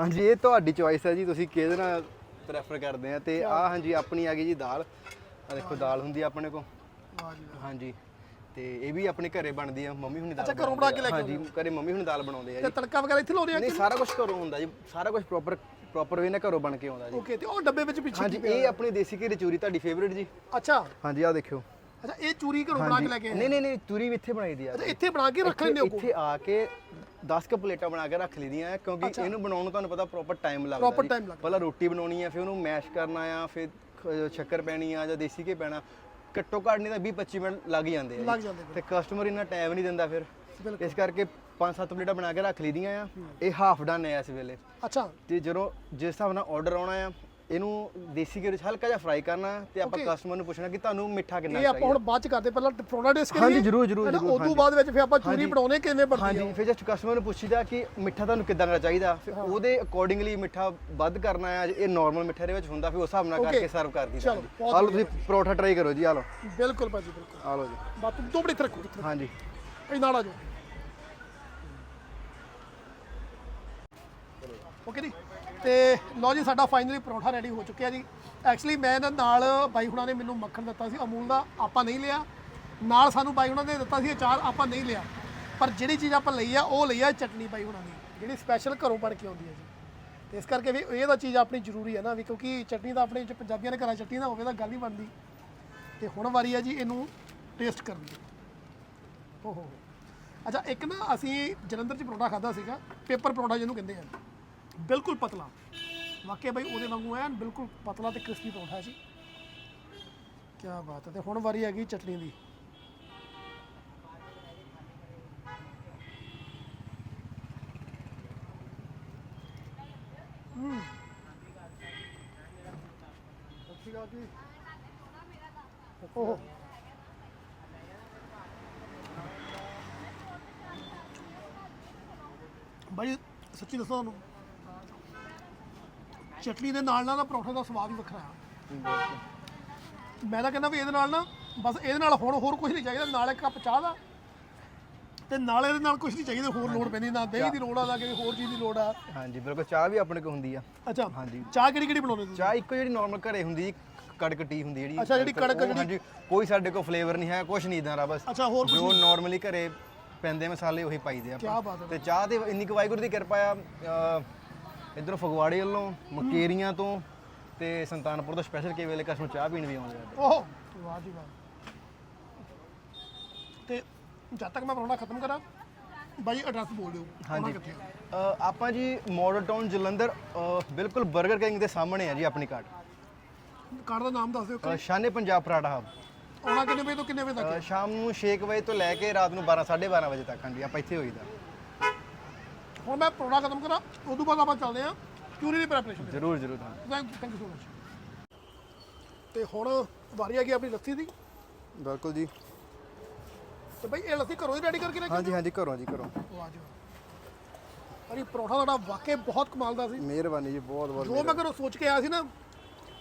ਹਾਂਜੀ ਇਹ ਤੁਹਾਡੀ ਚੋਇਸ ਹੈ ਜੀ ਤੁਸੀਂ ਕਿਹਦੇ ਨਾਲ ਪ੍ਰੈਫਰ ਕਰਦੇ ਆ? ਤੇ ਆ ਹਾਂਜੀ ਆਪਣੀ ਆ ਗਈ ਜੀ ਦਾਲ। ਆ ਦੇਖੋ ਦਾਲ ਹੁੰਦੀ ਆ ਆਪਣੇ ਵਾਹ। ਹਾਂਜੀ ਤੇ ਇਹ ਵੀ ਆਪਣੇ ਘਰੇ ਬਣਦੀ ਆ ਮੰਮੀ ਹੁਣੀ ਦਾਲ ਅੱਛਾ, ਘਰੋਂ ਬਣਾ ਕੇ ਲੈ ਕੇ ਹਾਂਜੀ ਘਰੇ ਮੰਮੀ ਹੁਣੀ ਦਾਲ ਬਣਾਉਂਦੇ ਆ ਤੇ ਜੀ। ਤੜਕਾ ਵਗੈਰਾ ਇੱਥੇ ਲਾਉਂਦੇ ਆ ਨਹੀਂ ਸਾਰਾ ਕੁਝ ਘਰੋਂ ਹੁੰਦਾ ਜੀ ਸਾਰਾ ਕੁਝ ਪ੍ਰੋਪਰ ਪ੍ਰੋਪਰ ਵੇ ਨਾਲ ਘਰੋਂ ਬਣ ਕੇ ਆਉਂਦਾ ਜੀ। ਓਕੇ ਤੇ ਉਹ ਡੱਬੇ ਵਿੱਚ ਪਿੱਛੇ ਹਾਂਜੀ ਇਹ ਆਪਣੀ ਦੇਸੀ ਘੀ ਦੀ ਚੂਰੀ ਤੁਹਾਡੀ ਫੇਵਰਿਟ ਜੀ। ਅੱਛਾ। ਹਾਂਜੀ ਆ ਦੇਖਿਓ। ਅੱਛਾ ਇਹ ਚੂਰੀ ਘਰੋਂ ਬਣਾ ਕੇ ਲੈ ਕੇ ਆਏ? ਨਹੀਂ ਨਹੀਂ ਨਹੀਂ ਚੂਰੀ ਵੀ ਇੱਥੇ ਬਣਾਈ ਦੀ ਆ। ਅੱਛਾ ਇੱਥੇ ਬਣਾ ਕੇ ਰੱਖ ਲੈਂਦੇ ਹੋ ਇੱਥੇ ਆ ਕੇ 10 ਕ ਪਲੇਟਾਂ ਬਣਾ ਕੇ ਰੱਖ ਲਈਆਂ ਕਿਉਂਕਿ ਇਹਨੂੰ ਬਣਾਉਣ ਨੂੰ ਤੁਹਾਨੂੰ ਪਤਾ ਪ੍ਰੋਪਰ ਟਾਈਮ ਲੱਗਦਾ Proper ਜੀ। time ਲੱਗਦਾ। ਪਹਿਲਾਂ ਰੋਟੀ ਬਣਾਉਣੀ ਆ ਫਿਰ ਉਹਨੂੰ ਮੈਸ਼ ਕਰਨਾ ਆ ਫਿਰ ਖ- ਸ਼ੱਕਰ ਪੈਣੀ ਆ ਜਾਂ ਦੇਸੀ ਘੀ ਪੈਣਾ ਘੱਟੋ ਘੱਟ ਨਹੀਂ ਤਾਂ 20 25 ਮਿੰਟ ਲੱਗ ਹੀ ਜਾਂਦੇ ਆ ਲੱਗ ਜੀ। ਜਾਂਦੇ ਤੇ ਕਸਟਮਰ ਇੰਨਾ ਟਾਈਮ ਨਹੀਂ ਦਿੰਦਾ ਫਿਰ। ਬਿਲਕੁਲ। ਇਸ ਕਰਕੇ ਪੰਜ ਸੱਤ ਪਲੇਟਾਂ ਬਣਾ ਕੇ ਰੱਖ ਲਈਆਂ ਆ। ਇਹ ਹਾਫ ਡਨ ਹੈ ਇਸ ਵੇਲੇ। ਅੱਛਾ। ਤੇ ਜਦੋਂ ਜਿਸ ਹਿਸਾਬ ਨਾਲ ਆਰਡਰ ਆਉਣਾ ਆ ਇਹਨੂੰ ਦੇਸੀ ਘਿਓ 'ਚ ਹਲਕਾ ਜਿਹਾ ਫਰਾਈ ਕਰਨਾ ਤੇ ਆਪਾਂ Okay. ਕਸਟਮਰ ਨੂੰ ਪੁੱਛਣਾ ਕਿ ਤੁਹਾਨੂੰ ਮਿੱਠਾ ਕਿੰਨਾ ਇਹ ਆਪਾਂ ਹੁਣ ਚਾਹੀਦਾ ਬਾਅਦ ਚ ਕਰਦੇ ਪਹਿਲਾਂ ਪਰੌਂਠਾ ਟੇਸਟ ਕਰੀਏ ਹਾਂਜੀ, ਜ਼ਰੂਰ, ਜ਼ਰੂਰ, ਹੈ? ਜ਼ਰੂਰ, ਉਦੋਂ ਹਾਂਜੀ। ਬਾਅਦ ਵਿੱਚ ਫਿਰ ਆਪਾਂ ਚੂਰੀ ਹਾਂਜੀ। ਬਣਾਉਣੇ ਕਿਵੇਂ ਬਣਦੀ ਹਾਂਜੀ ਹੈ ਫਿਰ ਜਦ ਕਸਟਮਰ ਨੂੰ ਪੁੱਛੀਦਾ ਕਿ ਮਿੱਠਾ ਤੁਹਾਨੂੰ ਕਿੱਦਾਂ ਦਾ ਚਾਹੀਦਾ ਫਿਰ ਉਹਦੇ ਅਕੋਰਡਿੰਗਲੀ ਮਿੱਠਾ ਵੱਧ ਕਰਨਾ ਆ ਜੇ ਇਹ ਨਾਰਮਲ ਮਿੱਠੇ ਦੇ ਵਿੱਚ ਹੁੰਦਾ ਫਿਰ ਉਸ ਹਿਸਾਬ ਨਾਲ Okay. ਕਰਕੇ ਸਰਵ ਕਰ ਚਲੋ, ਦਿੱਤਾ ਬਹੁਤ ਆ ਲਓ ਤੁਸੀਂ ਪਰੌਠਾ ਟਰਾਈ ਕਰੋ ਜੀ ਆ ਲਓ। ਬਿਲਕੁਲ ਭਾਜੀ ਬਿਲਕੁਲ। ਆ ਲਓ ਜੀ। ਬਾਤ ਦੋ ਬੜੀ ਤਰੱਕੀ ਹਾਂਜੀ। ਇਹ ਨਾਲ ਆ ਜਾਓ। ਓਕੇ ਜੀ। ਤੇ ਲਓ ਜੀ, ਸਾਡਾ ਫਾਈਨਲੀ ਪਰੌਂਠਾ ਰੈਡੀ ਹੋ ਚੁੱਕਿਆ ਜੀ। ਐਕਚੁਅਲੀ ਮੈਂ ਇਹਨਾਂ ਨਾਲ ਬਾਈ ਹੁਣਾਂ ਨੇ ਮੈਨੂੰ ਮੱਖਣ ਦਿੱਤਾ ਸੀ, ਅਮੂਲ ਦਾ ਆਪਾਂ ਨਹੀਂ ਲਿਆ। ਨਾਲ ਸਾਨੂੰ ਬਾਈ ਹੁਣਾਂ ਨੇ ਦਿੱਤਾ ਸੀ, ਅਚਾਰ ਆਪਾਂ ਨਹੀਂ ਲਿਆ। ਪਰ ਜਿਹੜੀ ਚੀਜ਼ ਆਪਾਂ ਲਈ ਆ, ਉਹ ਲਈ ਆ ਚਟਨੀ ਬਾਈ ਹੁਣਾਂ ਦੀ, ਜਿਹੜੀ ਸਪੈਸ਼ਲ ਘਰੋਂ ਬਣ ਕੇ ਆਉਂਦੀ ਹੈ ਜੀ। ਤੇ ਇਸ ਕਰਕੇ ਵੀ ਇਹ ਤਾਂ ਚੀਜ਼ ਆਪਣੀ ਜ਼ਰੂਰੀ ਹੈ ਨਾ, ਵੀ ਕਿਉਂਕਿ ਚਟਨੀ ਤਾਂ ਆਪਣੇ ਚ ਪੰਜਾਬੀਆਂ ਦੇ ਘਰਾਂ 'ਚ ਚਟਨੀ ਨਾ ਹੋਵੇ ਤਾਂ ਗੱਲ ਹੀ ਬਣਦੀ। ਤੇ ਹੁਣ ਵਾਰੀ ਆ ਜੀ ਇਹਨੂੰ ਟੇਸਟ ਕਰਨ ਦੀ। ਓਹੋ। ਅੱਛਾ, ਇੱਕ ਨਾ ਅਸੀਂ ਜਲੰਧਰ 'ਚ ਪਰੌਂਠਾ ਖਾਦਾ ਸੀਗਾ, ਪੇਪਰ ਪਰੌਂਠਾ ਜਿਹਨੂੰ ਕਹਿੰਦੇ ਆ। ਬਿਲਕੁਲ ਪਤਲਾ। ਵਾਕਿਆ ਬਈ ਉਹਦੇ ਵਾਂਗੂ ਐਨ ਬਿਲਕੁਲ ਪਤਲਾ ਤੇ ਕ੍ਰਿਸਪੀ ਪਰੌਂਠਾ ਸੀ। ਕੀ ਬਾਤ ਹੈ, ਤੇ ਹੁਣ ਵਾਰੀ ਹੈਗੀ ਚਟਨੀ ਦੀ। ਹੂੰ। ਜੀ। ਓਹੋ। ਬਾਈ, ਸੱਚੀ ਦੱਸਾਂ ਤੁਹਾਨੂੰ ਚਟਨੀ ਦੇ ਨਾਲ ਨਾਲ ਨਾ ਪਰੌਂਠੇ ਦਾ ਸਵਾਦ ਹੀ ਵੱਖਰਾ ਆ। ਮੈਂ ਤਾਂ ਕਹਿੰਦਾ ਵੀ ਇਹਦੇ ਨਾਲ ਨਾ ਬਸ ਇਹਦੇ ਨਾਲ ਹੁਣ ਹੋਰ ਕੁਝ ਨਹੀਂ ਚਾਹੀਦਾ ਨਾਲ ਇੱਕ ਕੱਪ ਚਾਹ ਦਾ। ਤੇ ਨਾਲ ਇਹਦੇ ਨਾਲ ਕੁਝ ਨਹੀਂ ਚਾਹੀਦਾ ਹੋਰ ਲੋੜ ਪੈਂਦੀ ਨਾ ਦਹੀਂ ਦੀ ਲੋੜ ਆ ਨਾ ਕਿਸੇ ਹੋਰ ਚੀਜ਼ ਦੀ ਲੋੜ ਆ। ਹਾਂਜੀ ਬਿਲਕੁਲ ਚਾਹ ਵੀ ਆਪਣੇ ਕੋਲ ਹੁੰਦੀ ਆ। ਅੱਛਾ ਹਾਂਜੀ। ਚਾਹ ਕਿਹੜੀ ਕਿਹੜੀ ਬਣਾਉਂਦੇ ਤੁਸੀਂ? ਚਾਹ ਇੱਕੋ ਜਿਹੜੀ ਨਾਰਮਲ ਘਰੇ ਹੁੰਦੀ ਜੀ ਕੜਕ ਟੀ ਹੁੰਦੀ ਜਿਹੜੀ। ਅੱਛਾ, ਜਿਹੜੀ ਕੜਕ ਜਿਹੜੀ- ਕੋਈ ਸਾਡੇ ਕੋਲ ਫਲੇਵਰ ਨਹੀਂ ਹੈ ਕੁਝ ਨਹੀਂ ਇਦਾਂ ਦਾ ਬਸ। ਅੱਛਾ ਹੋਰ ਕੁਝ ਜੋ ਨਾਰਮਲੀ ਘਰੇ ਪੈਂਦੇ ਮਸਾਲੇ ਉਹੀ ਪਾਈਦੇ ਆਪਾਂ। ਤੇ ਚਾਹ ਤੇ ਇੰਨੀ ਕੁ ਵਾਹਿਗੁਰੂ ਦੀ ਕਿਰਪਾ ਆ ਇਧਰੋਂ ਫਗਵਾੜੇ ਵੱਲੋਂ ਮਕੇਰੀਆਂ ਤੋਂ ਤੇ ਸੰਤਾਨਪੁਰ ਤੋਂ ਸਪੈਸ਼ਲ ਕੇ ਵੇਲੇ ਕਸਮ ਚਾਹ ਪੀਣ ਵੀ ਆਉਂਦੇ ਆ। ਓਹ ਵਾਹ ਜੀ ਵਾਹ। ਤੇ ਜਦ ਤੱਕ ਮੈਂ ਪਰੌਂਠਾ ਖਤਮ ਕਰਾਂ ਬਾਈ ਐਡਰੈਸ ਬੋਲ ਦਿਓ ਹਾਂਜੀ? ਅ, ਆਪਾਂ ਜੀ ਮਾਡਲ ਟਾਊਨ ਜਲੰਧਰ ਅ, ਬਿਲਕੁਲ 버ਗਰ ਕਿੰਗ ਦੇ ਸਾਹਮਣੇ ਆ ਜੀ ਆਪਣੀ ਕਾਰਟ ਕਾਰ ਦਾ ਨਾਮ ਦੱਸ ਦਿਓ ਅ, ਸ਼ਾਨੇ ਪੰਜਾਬ ਪਰਾਠਾ ਹਬ ਆਉਣਾ ਕਿੰਨੇ ਵਜੇ ਤੋਂ ਕਿੰਨੇ ਵਜੇ ਤੱਕ? ਅ, ਸ਼ਾਮ ਨੂੰ 6 ਵਜੇ ਤੋਂ ਲੈ ਕੇ ਰਾਤ ਨੂੰ 12 12:30 ਵਜੇ ਤੱਕ ਹਾਂਜੀ ਆਪਾਂ ਇੱਥੇ ਹੋਈਦਾ। ਹੁਣ ਮੈਂ ਪਰੌਂਠਾ ਖਤਮ ਕਰਾਂ ਉਸ ਤੋਂ ਬਾਅਦ ਆਪਾਂ ਚੱਲਦੇ ਹਾਂ। ਚੂਰੀ ਦੀ ਪ੍ਰੈਪਰੇਸ਼ਨ ਜ਼ਰੂਰ ਜ਼ਰੂਰ। Thank thank you so much ਤੇ ਹੁਣ ਵਾਰੀ ਆ ਗਈ ਆਪਣੀ ਲੱਸੀ ਦੀ। ਬਿਲਕੁਲ ਜੀ। ਤੇ ਬਈ ਇਹ ਲੱਸੀ ਘਰੋਂ ਹੀ ਰੈਡੀ ਕਰਕੇ ਰੱਖੀ ਹਾਂਜੀ ਹਾਂਜੀ ਘਰੋਂ ਜੀ ਘਰੋਂ। ਵਾਹ ਜੀ ਵਾਹ। ਅਰੇ ਪਰੌਂਠਾ ਤੁਹਾਡਾ ਵਾਕਈ ਬਹੁਤ ਕਮਾਲ ਦਾ ਸੀ। ਮਿਹਰਬਾਨੀ ਜੀ ਬਹੁਤ ਬਹੁਤ ਜੋ ਮੈਂ ਘਰੋਂ ਸੋਚ ਕੇ ਆਇਆ ਸੀ ਨਾ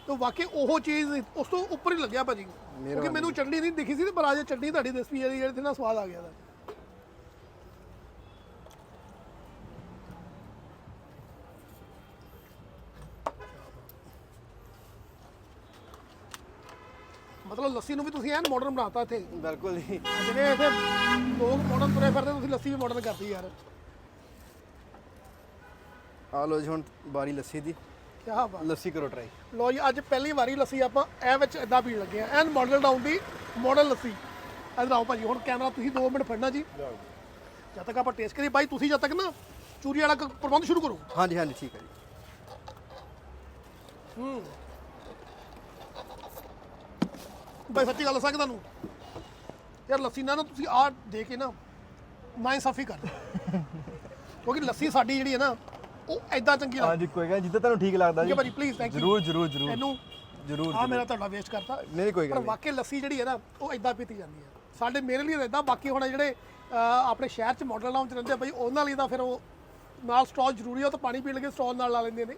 ਤਾਂ ਵਾਕਈ ਉਹ ਚੀਜ਼ ਉਸ ਤੋਂ ਉੱਪਰ ਹੀ ਲੱਗਿਆ ਭਾਜੀ। ਕਿਉਂਕਿ ਮੈਨੂੰ ਚਟਨੀ ਨਹੀਂ ਦਿਖੀ ਸੀ ਤੇ ਪਰ ਅੱਜ ਚਟਨੀ ਤੁਹਾਡੀ ਰੈਸਪੀ ਜਿਹੜੀ ਜਿਹੜੀ ਨਾਲ ਸਵਾਦ ਆ ਗਿਆ ਦਾ ਮਤਲਬ ਲੱਸੀ ਨੂੰ ਵੀ ਤੁਸੀਂ ਐਨ ਮਾਡਰਨ ਬਣਾਤਾ ਇੱਥੇ। ਬਿਲਕੁਲ ਜੀ। ਜਿਹੜੇ ਇੱਥੇ ਲੋਕ ਮਾਡਰਨ ਤੁਰੇ ਫਿਰਦੇ ਤੁਸੀਂ ਲੱਸੀ ਵੀ ਮਾਡਰਨ ਕਰਤੀ ਯਾਰ। ਆ ਲੋ ਜੀ ਹੁਣ ਬਾਰੀ ਲੱਸੀ ਦੀ। ਕੀ ਬਾਤ। ਲੱਸੀ ਕਰੋ ਟਰਾਈ ਲੋ ਜੀ ਅੱਜ ਪਹਿਲੀ ਵਾਰੀ ਲੱਸੀ ਆਪਾਂ ਐ ਵਿੱਚ ਇਦਾਂ ਪੀਣ ਲੱਗੇ ਆ ਐਨ ਮਾਡਲ ਡਾਊਨ ਦੀ ਮਾਡਲ ਲੱਸੀ। ਇਧਰ ਆਓ ਭਾਜੀ ਹੁਣ ਕੈਮਰਾ ਤੁਸੀਂ 2 ਮਿੰਟ ਫੜਨਾ ਜੀ। ਜਦ ਤੱਕ ਆਪਾਂ ਟੇਸਟ ਕਰੀ ਬਾਈ ਤੁਸੀਂ ਜਦ ਤੱਕ ਨਾ ਚੂਰੀ ਵਾਲਾ ਪ੍ਰਬੰਧ ਸ਼ੁਰੂ ਕਰੋ। ਹਾਂਜੀ ਹਾਂਜੀ ਠੀਕ ਹੈ ਜੀ। ਬਾਈ ਸੱਚੀ ਗੱਲ ਦੱਸਾਂ ਕਿ ਤੁਹਾਨੂੰ? ਯਾਰ ਲੱਸੀ ਨਾਲ ਨਾ ਤੁਸੀਂ ਆਹ ਦੇ ਕੇ ਨਾ ਨਾ ਇਨਸਾਫੀ ਕਰ ਦਿਓ। ਕਿਉਂਕਿ ਲੱਸੀ ਸਾਡੀ ਜਿਹੜੀ ਹੈ ਨਾ ਉਹ ਐਦਾਂ ਚੰਗੀ ਲੱਗਦੀ। ਹਾਂਜੀ ਕੋਈ ਗੱਲ ਜਿੱਦਾਂ ਤੁਹਾਨੂੰ ਠੀਕ ਲੱਗਦਾ ਹੈ ਭਾਜੀ ਪਲੀਜ਼ ਥੈਂਕ ਯੂ ਜ਼ਰੂਰ ਜ਼ਰੂਰ ਜ਼ਰੂਰ। ਇਹਨੂੰ ਜ਼ਰੂਰ ਆ ਮੇਰਾ ਤੁਹਾਡਾ ਵੇਸਟ ਕਰਤਾ। ਨਹੀਂ ਕੋਈ ਪਰ ਗੱਲ ਨਹੀਂ ਵਾਕਈ ਲੱਸੀ ਜਿਹੜੀ ਹੈ ਨਾ ਉਹ ਇਦਾਂ ਪੀਤੀ ਜਾਂਦੀ ਹੈ। ਸਾਡੇ ਮੇਰੇ ਲਈ ਇਦਾਂ ਬਾਕੀ ਹੁਣ ਜਿਹੜੇ ਅਹ, ਆਪਣੇ ਸ਼ਹਿਰ ਚ ਮਾਡਲ ਟਾਊਨ ਚ ਰਹਿੰਦੇ ਆ ਬਈ ਉਹਨਾਂ ਲਈ ਤਾਂ ਫਿਰ ਉਹ ਨਾਲ ਸਟਾਲ ਜ਼ਰੂਰੀ ਆ ਉਹ ਤਾਂ ਪਾਣੀ ਪੀਣ ਲੱਗੇ ਸਟਾਲ ਨਾਲ ਲਾ ਲੈਂਦੇ ਨੇ।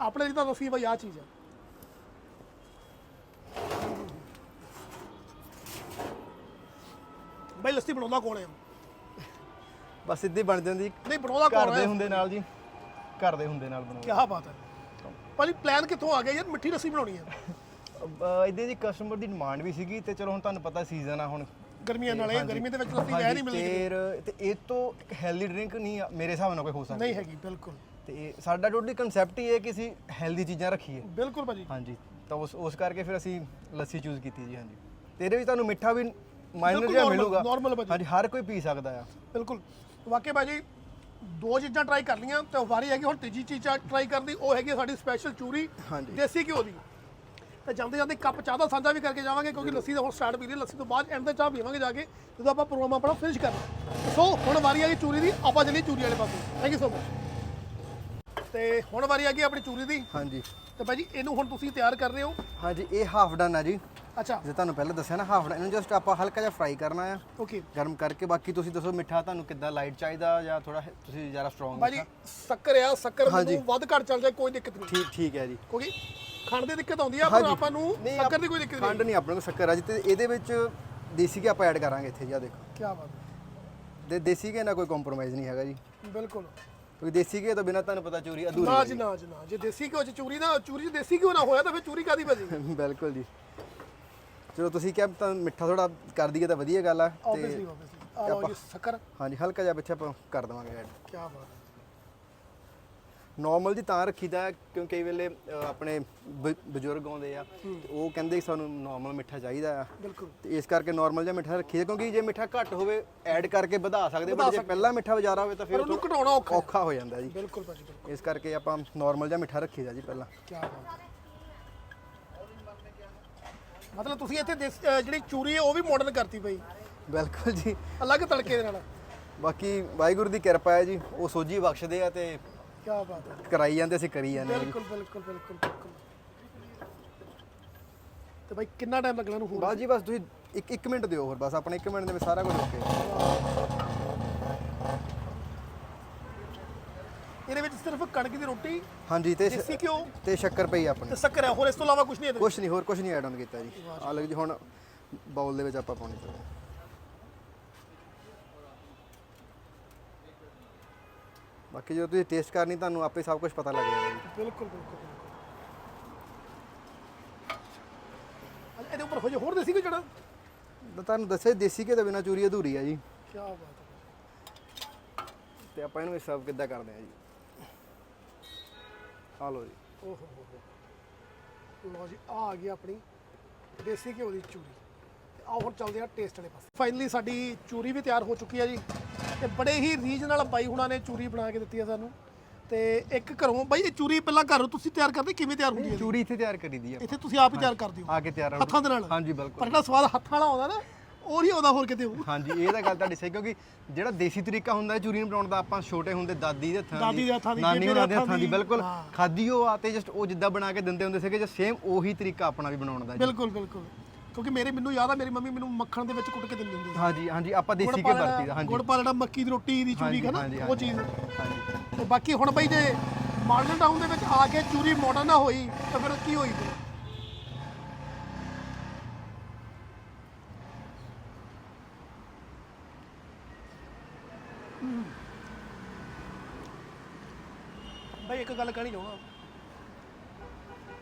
ਆਪਣੇ ਲਈ ਤਾਂ ਲੱਸੀ ਬਈ ਆ ਚੀਜ਼ ਹੈ ਬਈ ਲੱਸੀ ਬਣਾਉਂਦਾ ਕੌਣ ਹੈ ਬਸ ਇੱਦਾਂ ਹੀ ਬਣ ਜਾਂਦੀ। ਨਹੀਂ ਬਣਾਉਂਦਾ ਘਰ ਕੌਣ ਦੇ ਹੈ ਹੁੰਦੇ ਨਾਲ ਜੀ। ਘਰ ਦੇ ਹੁੰਦੇ ਨਾਲ ਬਣਾਉਂਦੇ। ਕੀ ਬਾਤ ਹੈ। ਭਾਜੀ ਪਲਾਨ ਕਿੱਥੋਂ ਆ ਗਿਆ ਯਾਰ? ਮਿੱਠੀ ਲੱਸੀ ਬਣਾਉਣੀ ਹੈ ਇਦਾਂ ਦੀ ਕਸਟਮਰ ਦੀ ਡਿਮਾਂਡ ਵੀ ਸੀਗੀ ਤੇ ਚਲੋ ਹੁਣ ਤੁਹਾਨੂੰ ਪਤਾ ਸੀਜ਼ਨ ਆ ਹੁਣ। ਗਰਮੀਆਂ ਨਾਲੇ ਗਰਮੀ ਦੇ ਵਿੱਚ ਲੱਸੀ ਵੈ ਨਹੀਂ ਮਿਲਦੀ ਤੇਰ ਤੇ ਇਹ ਤੋਂ ਹੈਲਦੀ ਡਰਿੰਕ ਨਹੀਂ ਆ, ਮੇਰੇ ਹਿਸਾਬ ਨਾਲ ਕੋਈ ਹੋ ਸਕਦਾ। ਨਹੀਂ ਹੈਗੀ ਬਿਲਕੁਲ। ਤੇ ਇਹ ਸਾਡਾ ਟੋਟਲੀ ਕਨਸੈਪਟ ਹੀ ਹੈ ਕਿ ਅਸੀਂ ਹੈਲਦੀ ਚੀਜ਼ਾਂ ਰੱਖੀਏ। ਬਿਲਕੁਲ ਭਾਜੀ। ਹਾਂਜੀ ਤਾਂ ਉਸ ਉਸ ਕਰਕੇ ਫਿਰ ਅਸੀਂ ਲੱਸੀ ਚੂਜ਼ ਕੀਤੀ ਜੀ ਹਾਂਜੀ। ਤੇਰੇ ਵਿੱਚ ਤੁਹਾਨੂੰ ਮਿੱਠਾ ਵੀ ਮਾਈਨਰ ਜਿਹਾ ਮਿਲੂਗਾ। normal ਭਾਜੀ। ਹਾਂਜੀ ਹਰ ਕੋਈ ਪੀ ਸਕਦਾ ਆ। ਬਿਲਕੁਲ। ਵਾਕਈ ਭਾਜੀ ਦੋ ਚੀਜ਼ਾਂ ਟਰਾਈ ਕਰ ਲੀਆਂ ਤੇ ਵਾਰੀ ਹੈਗੀ ਹੁਣ ਤੀਜੀ ਚੀਜ਼ ਟਰਾਈ ਕਰਨ ਦੀ ਉਹ ਹੈਗੀ ਸਾਡੀ ਸਪੈਸ਼ਲ ਚੂਰੀ ਹਾਂਜੀ। ਦੇਸੀ ਘਿਓ ਦੀ। ਤੇ ਜਾਂਦੇ ਜਾਂਦੇ ਕੱਪ ਚਾਹ ਦਾ ਸਾਂਝਾ ਵੀ ਕਰਕੇ ਜਾਵਾਂਗੇ ਕਿਉਂਕਿ ਲੱਸੀ ਦਾ ਹੁਣ ਸਟਾਰਟ ਪੀ ਲਈ ਲੱਸੀ ਤੋਂ ਬਾਅਦ ਐਂਡ ਤੇ ਚਾਹ ਪੀਵਾਂਗੇ ਜਾ ਕੇ ਜਦੋਂ ਆਪਾਂ ਪ੍ਰੋਗਰਾਮ ਆਪਣਾ ਫਿਨਿਸ਼ ਕਰਨਾ ਸੋ ਹੁਣ ਵਾਰੀ ਆ ਗਈ ਚੂਰੀ ਦੀ ਆਪਾਂ ਚੱਲੀਏ ਚੂਰੀ ਵਾਲੇ ਪਾਸੇ। ਥੈਂਕ ਯੂ ਸੋ ਮਚ ਤੇ ਹੁਣ ਵਾਰੀ ਆ ਗਈ ਆਪਣੀ ਚੂਰੀ ਦੀ। ਹਾਂਜੀ। ਤੇ ਭਾਈ ਜੀ ਇਹਨੂੰ ਹੁਣ ਤੁਸੀਂ ਤਿਆਰ ਕਰ ਰਹੇ ਹੋ। ਹਾਂਜੀ ਇਹ ਹਾਫ ਡਨ ਆ ਜੀ। ਅੱਛਾ। ਜੇ ਤੁਹਾਨੂੰ ਪਹਿਲਾਂ ਦੱਸਿਆ ਨਾ ਹਾਫ ਇਹਨੂੰ ਜਸਟ ਆਪਾਂ ਹਲਕਾ ਜਿਹਾ ਫਰਾਈ ਕਰਨਾ ਆ। ਓਕੇ ਗਰਮ ਕਰਕੇ ਬਾਕੀ ਤੁਸੀਂ ਦੱਸੋ ਮਿੱਠਾ ਤੁਹਾਨੂੰ ਕਿੱਦਾਂ ਲਾਈਟ ਚਾਹੀਦਾ ਜਾਂ ਥੋੜਾ ਤੁਸੀਂ ਜ਼ਿਆਦਾ ਸਟਰੋਂਗ ਭਾਈ ਜੀ ਸ਼ੱਕਰ ਆ ਸ਼ੱਕਰ ਮੈਨੂੰ ਵੱਧ ਘੱਟ ਚੱਲ ਜਾਏ ਕੋਈ ਦਿੱਕਤ ਨਹੀਂ। ਠੀਕ ਠੀਕ ਹੈ ਜੀ। ਕਿਉਂਕਿ ਖੰਡ ਦੀ ਦਿੱਕਤ ਆਉਂਦੀ ਆ ਪਰ ਆਪਾਂ ਨੂੰ ਸ਼ੱਕਰ ਦੀ ਕੋਈ ਦਿੱਕਤ ਨਹੀਂ। ਖੰਡ ਨਹੀਂ ਆਪਣੇ ਕੋਲ ਸ਼ੱਕਰ ਆ ਜੀ ਤੇ ਇਹਦੇ ਵਿੱਚ ਦੇਸੀ ਘੀ ਆਪਾਂ ਐਡ ਕਰਾਂਗੇ ਇੱਥੇ ਜੀ ਆ ਦੇਖੋ। ਕੀ ਬਾਤ ਹੈ। ਦੇ ਦੇਸੀ ਘੀ ਨਾਲ ਕੋਈ ਕੰਪਰੋਮਾਈਜ਼ ਨਹੀਂ ਹੈਗਾ ਜੀ। ਬਿਲਕੁਲ। ਕਿਉਂਕਿ ਦੇਸੀ ਘੀ ਤੋਂ ਬਿਨਾਂ ਤੁਹਾਨੂੰ ਪਤਾ ਚੋਰੀ ਅਧੂਰੀ ਨਾ ਜੀ ਨਾ ਜੀ ਨਾ ਜੇ। ਦੇਸੀ ਘਿਓ ਚ ਚੂਰੀ ਨਾ ਚੂਰੀ ਚ ਦੇਸੀ ਘਿਓ ਨਾ ਹੋਇਆ ਤਾਂ ਫਿਰ ਚੂਰੀ ਕਾਦੀ ਭਾਜੀ। ਬਿਲਕੁਲ ਜੀ। ਚਲੋ ਤੁਸੀਂ ਕਿਹਾ ਤਾਂ ਮਿੱਠਾ ਥੋੜਾ ਕਰ ਦਈਏ ਤਾਂ ਵਧੀਆ ਗੱਲ ਆ ਤੇ ਆਬਵੀਅਸਲੀ ਆਬਵੀਅਸਲੀ ਆ ਲਓ ਜੀ ਸ਼ੱਕਰ। ਹਾਂਜੀ ਹਲਕਾ ਜਿਹਾ ਪਿੱਛੇ ਆਪਾਂ ਕਰ ਦੇਵਾਂਗੇ ਐਡ ਕੀ ਬਾਤ ਹੈ। ਨਾਰਮਲ ਜੀ ਤਾਂ ਰੱਖੀਦਾ ਕਿਉਂਕਿ ਕਈ ਵੇਲੇ ਆਪਣੇ ਬ- ਬਜ਼ੁਰਗ ਆਉਂਦੇ ਆ ਤੇ ਉਹ ਕਹਿੰਦੇ ਸਾਨੂੰ ਨਾਰਮਲ ਮਿੱਠਾ ਚਾਹੀਦਾ ਆ। ਬਿਲਕੁਲ। ਤੇ ਇਸ ਕਰਕੇ ਨਾਰਮਲ ਜਿਹਾ ਮਿੱਠਾ ਰੱਖੀਦਾ ਕਿਉਂਕਿ ਜੇ ਮਿੱਠਾ ਘੱਟ ਹੋਵੇ ਐਡ ਕਰਕੇ ਵਧਾ ਸਕਦੇ ਬਟ ਜੇ ਪਹਿਲਾਂ ਮਿੱਠਾ ਜ਼ਿਆਦਾ ਹੋਵੇ ਤਾਂ ਪਰ ਫਿਰ ਉਹਨੂੰ ਘਟਾਉਣਾ ਔਖਾ ਹੈ। ਔਖਾ ਹੋ ਜਾਂਦਾ ਜੀ। ਬਿਲਕੁਲ ਭਾਜੀ ਬਿਲਕੁਲ। ਇਸ ਕਰਕੇ ਆਪਾਂ ਨਾਰਮਲ ਜਿਹਾ ਮਿੱਠਾ ਰੱਖੀਦਾ ਜੀ ਪਹਿਲਾਂ। ਕੀ ਬਾਤ ਹੈ। ਮਤਲਬ ਤੁਸੀਂ ਇੱਥੇ ਦੇਸ- ਅਹ ਜਿਹੜੀ ਚੂਰੀ ਹੈ ਉਹ ਵੀ ਮਾਡਰਨ ਕਰਤੀ ਪਈ। ਬਿਲਕੁਲ ਜੀ। ਅਲੱਗ ਤੜਕੇ ਦੇ ਨਾਲ। ਬਾਕੀ ਵਾਹਿਗੁਰੂ ਦੀ ਕਿਰਪਾ ਹੈ ਜੀ ਉਹ ਸੋਝੀ ਬਖਸ਼ਦੇ ਆ ਤੇ ਕੀ ਬਾਤ ਹੈ। ਕਰਾਈ ਜਾਂਦੇ ਅਸੀਂ ਕਰੀ ਜਾਂਦੇ ਹਾਂ ਜੀ। ਬਿਲਕੁਲ ਬਿਲਕੁਲ ਬਿਲਕੁਲ ਬਿਲਕੁਲ। ਤੇ ਭਾਈ ਕਿੰਨਾ ਟਾਈਮ ਲੱਗਣਾ ਨੂੰ ਹੋਰ? ਬਸ ਜੀ ਬਸ ਤੁਸੀਂ ਇੱਕ ਇੱਕ ਮਿੰਟ ਦਿਓ ਹੋਰ ਬਸ ਆਪਣੇ ਇੱਕ ਮਿੰਟ ਦੇ ਵਿੱਚ ਸਾਰਾ ਕੁਝ ਓਕੇ ਇਹਦੇ ਵਿੱਚ ਸਿਰਫ ਕਣਕ ਦੀ ਰੋਟੀ ਹਾਂਜੀ ਤੇ ਦੇਸੀ ਘਿਓ ਤੇ ਸ਼ੱਕਰ ਪਈ ਆਪਣੀ। ਤੇ ਸ਼ੱਕਰ ਹੈ ਹੋਰ ਇਸ ਤੋਂ ਇਲਾਵਾ ਕੁਝ ਨਹੀਂ ਇਹਦੇ ਵਿੱਚ। ਕੁਝ ਨਹੀਂ ਹੋਰ ਕੁਝ ਨਹੀਂ ਐਡ ਆਨ ਕੀਤਾ ਜੀ। ਆ ਲਓ ਜੀ ਹੁਣ ਬਾਉਲ ਦੇ ਵਿੱਚ ਆਪਾਂ ਪਾਉਣੀ ਚਾਹੀਦੀ ਬਾਕੀ ਜਦੋਂ ਤੁਸੀਂ ਟੇਸਟ ਕਰਨੀ ਤੁਹਾਨੂੰ ਆਪੇ ਸਭ ਕੁਝ ਪਤਾ ਲੱਗ ਜਾਣਾ ਜੀ। ਬਿਲਕੁਲ ਬਿਲਕੁਲ ਬਿਲਕੁਲ। ਅੱਛਾ, ਇਹਦੇ ਉੱਪਰ ਹੋ ਜੇ ਹੋਰ ਦੇਸੀ ਘਿਓ ਜਿਹੜਾ ਤਾਂ ਤੁਹਾਨੂੰ ਦੱਸਿਆ ਦੇਸੀ ਘੀ ਤੋਂ ਬਿਨਾਂ ਚੂਰੀ ਅਧੂਰੀ ਆ ਜੀ। ਕੀ ਬਾਤ ਹੈ। ਤੇ ਆਪਾਂ ਇਹਨੂੰ ਸਰਵ ਕਿੱਦਾਂ ਕਰਦੇ ਆ ਜੀ? ਆ ਲਓ ਜੀ। ਓਹ ਹੋ ਹੋ। ਹੋ ਲਓ ਜੀ ਆ ਆ ਗਈ ਆਪਣੀ ਦੇਸੀ ਘਿਓ ਦੀ ਚੂਰੀ। ਤੇ ਆਓ ਹੁਣ ਚੱਲਦੇ ਆ ਟੇਸਟ ਵਾਲੇ ਪਾਸੇ। ਫਾਈਨਲੀ ਸਾਡੀ ਚੂਰੀ ਵੀ ਤਿਆਰ ਹੋ ਚੁੱਕੀ ਹੈ ਜੀ। ਤੇ ਬੜੇ ਹੀ ਰੀਜਨਲ ਬਾਈ ਹੁਣਾਂ ਨੇ ਚੂਰੀ ਬਣਾ ਕੇ ਦਿੱਤੀ ਹੈ ਸਾਨੂੰ। ਤੇ ਇੱਕ ਘਰੋਂ ਬਾਈ ਇਹ ਚੂਰੀ ਪਹਿਲਾਂ ਘਰੋਂ ਤੁਸੀਂ ਤਿਆਰ ਕਰਦੇ ਕਿਵੇਂ ਤਿਆਰ ਹੁੰਦੀ ਹੈ ਚੂਰੀ ਇੱਥੇ ਤਿਆਰ ਕਰੀਦੀ ਆ ਇੱਥੇ ਤੁਸੀਂ ਆਪ ਹੀ ਤਿਆਰ ਕਰਦੇ ਹੋ ਆ ਕੇ ਤਿਆਰ ਹੱਥਾਂ ਦੇ ਨਾਲ? ਹਾਂਜੀ ਬਿਲਕੁਲ। ਪਰ ਜਿਹੜਾ ਸਵਾਦ ਹੱਥਾਂ ਵਾਲਾ ਆਉਂਦਾ ਨਾ ਉਹ ਨਹੀਂ ਆਉਂਦਾ ਹੋਰ ਕਿਤੇ ਹੋਊ। ਹਾਂਜੀ ਇਹ ਤਾਂ ਗੱਲ ਤੁਹਾਡੀ ਸਹੀ ਕਿਉਂਕਿ ਜਿਹੜਾ ਦੇਸੀ ਤਰੀਕਾ ਹੁੰਦਾ ਹੈ ਚੂਰੀ ਨੂੰ ਬਣਾਉਣ ਦਾ ਆਪਾਂ ਛੋਟੇ ਹੁੰਦੇ ਦਾਦੀ ਦੇ ਹੱਥਾਂ ਦਾਦੀ ਦੇ ਹੱਥਾਂ ਦੀ, ਨਾਨੀ ਬੇਬੇ ਦੇ ਹੋਣਾ ਦੇ ਹੱਥਾਂ ਦੀ ਬਿਲਕੁਲ ਹਾਂ। ਖਾਦੀ ਉਹ ਆ ਤੇ ਜਸਟ ਉਹ ਜਿੱਦਾਂ ਬਣਾ ਕੇ ਦਿੰਦੇ ਹੁੰਦੇ ਸੀਗੇ ਜਸ ਸੇਮ ਉਹੀ ਤਰੀਕਾ ਆਪਣਾ ਵੀ ਬਣਾਉਣ ਦਾ ਜੀ। ਬਿਲਕੁਲ ਬਿਲਕੁਲ। ਕਿਉਂਕਿ ਮੇਰੇ ਮੈਨੂੰ ਯਾਦ ਆ ਮੇਰੀ ਮੰਮੀ ਮੈਨੂੰ ਮੱਖਣ ਦੇ ਵਿੱਚ ਕੁੱਟ ਕੇ ਦਿੰਦੀ ਹੁੰਦੀ ਸੀ। ਹਾਂਜੀ ਹਾਂਜੀ ਆਪਾਂ ਦੇਸੀ ਕੇ ਵਰਤੀ ਦਾ ਹਾਂਜੀ। ਗੁੜ ਪਾ ਲੈਣਾ ਮੱਕੀ ਦੀ ਰੋਟੀ ਦੀ ਚੂਰੀ ਹਾਂਜੀ, ਹੈ ਨਾ ਹਾਂਜੀ, ਉਹ ਚੀਜ਼। ਹਾਂਜੀ ਤੇ ਬਾਕੀ ਹੁਣ ਬਈ ਜੇ ਮਾਡਲ ਟਾਊਨ ਦੇ ਵਿੱਚ ਆ ਕੇ ਚੂਰੀ ਮਾਡਰਨ ਨਾ ਹੋਈ ਤਾਂ ਫਿਰ ਕੀ ਹੋਈ ਫਿਰ? ਬਈ ਇੱਕ ਗੱਲ ਕਹਿਣੀ ਚਾਹੁੰਦਾ।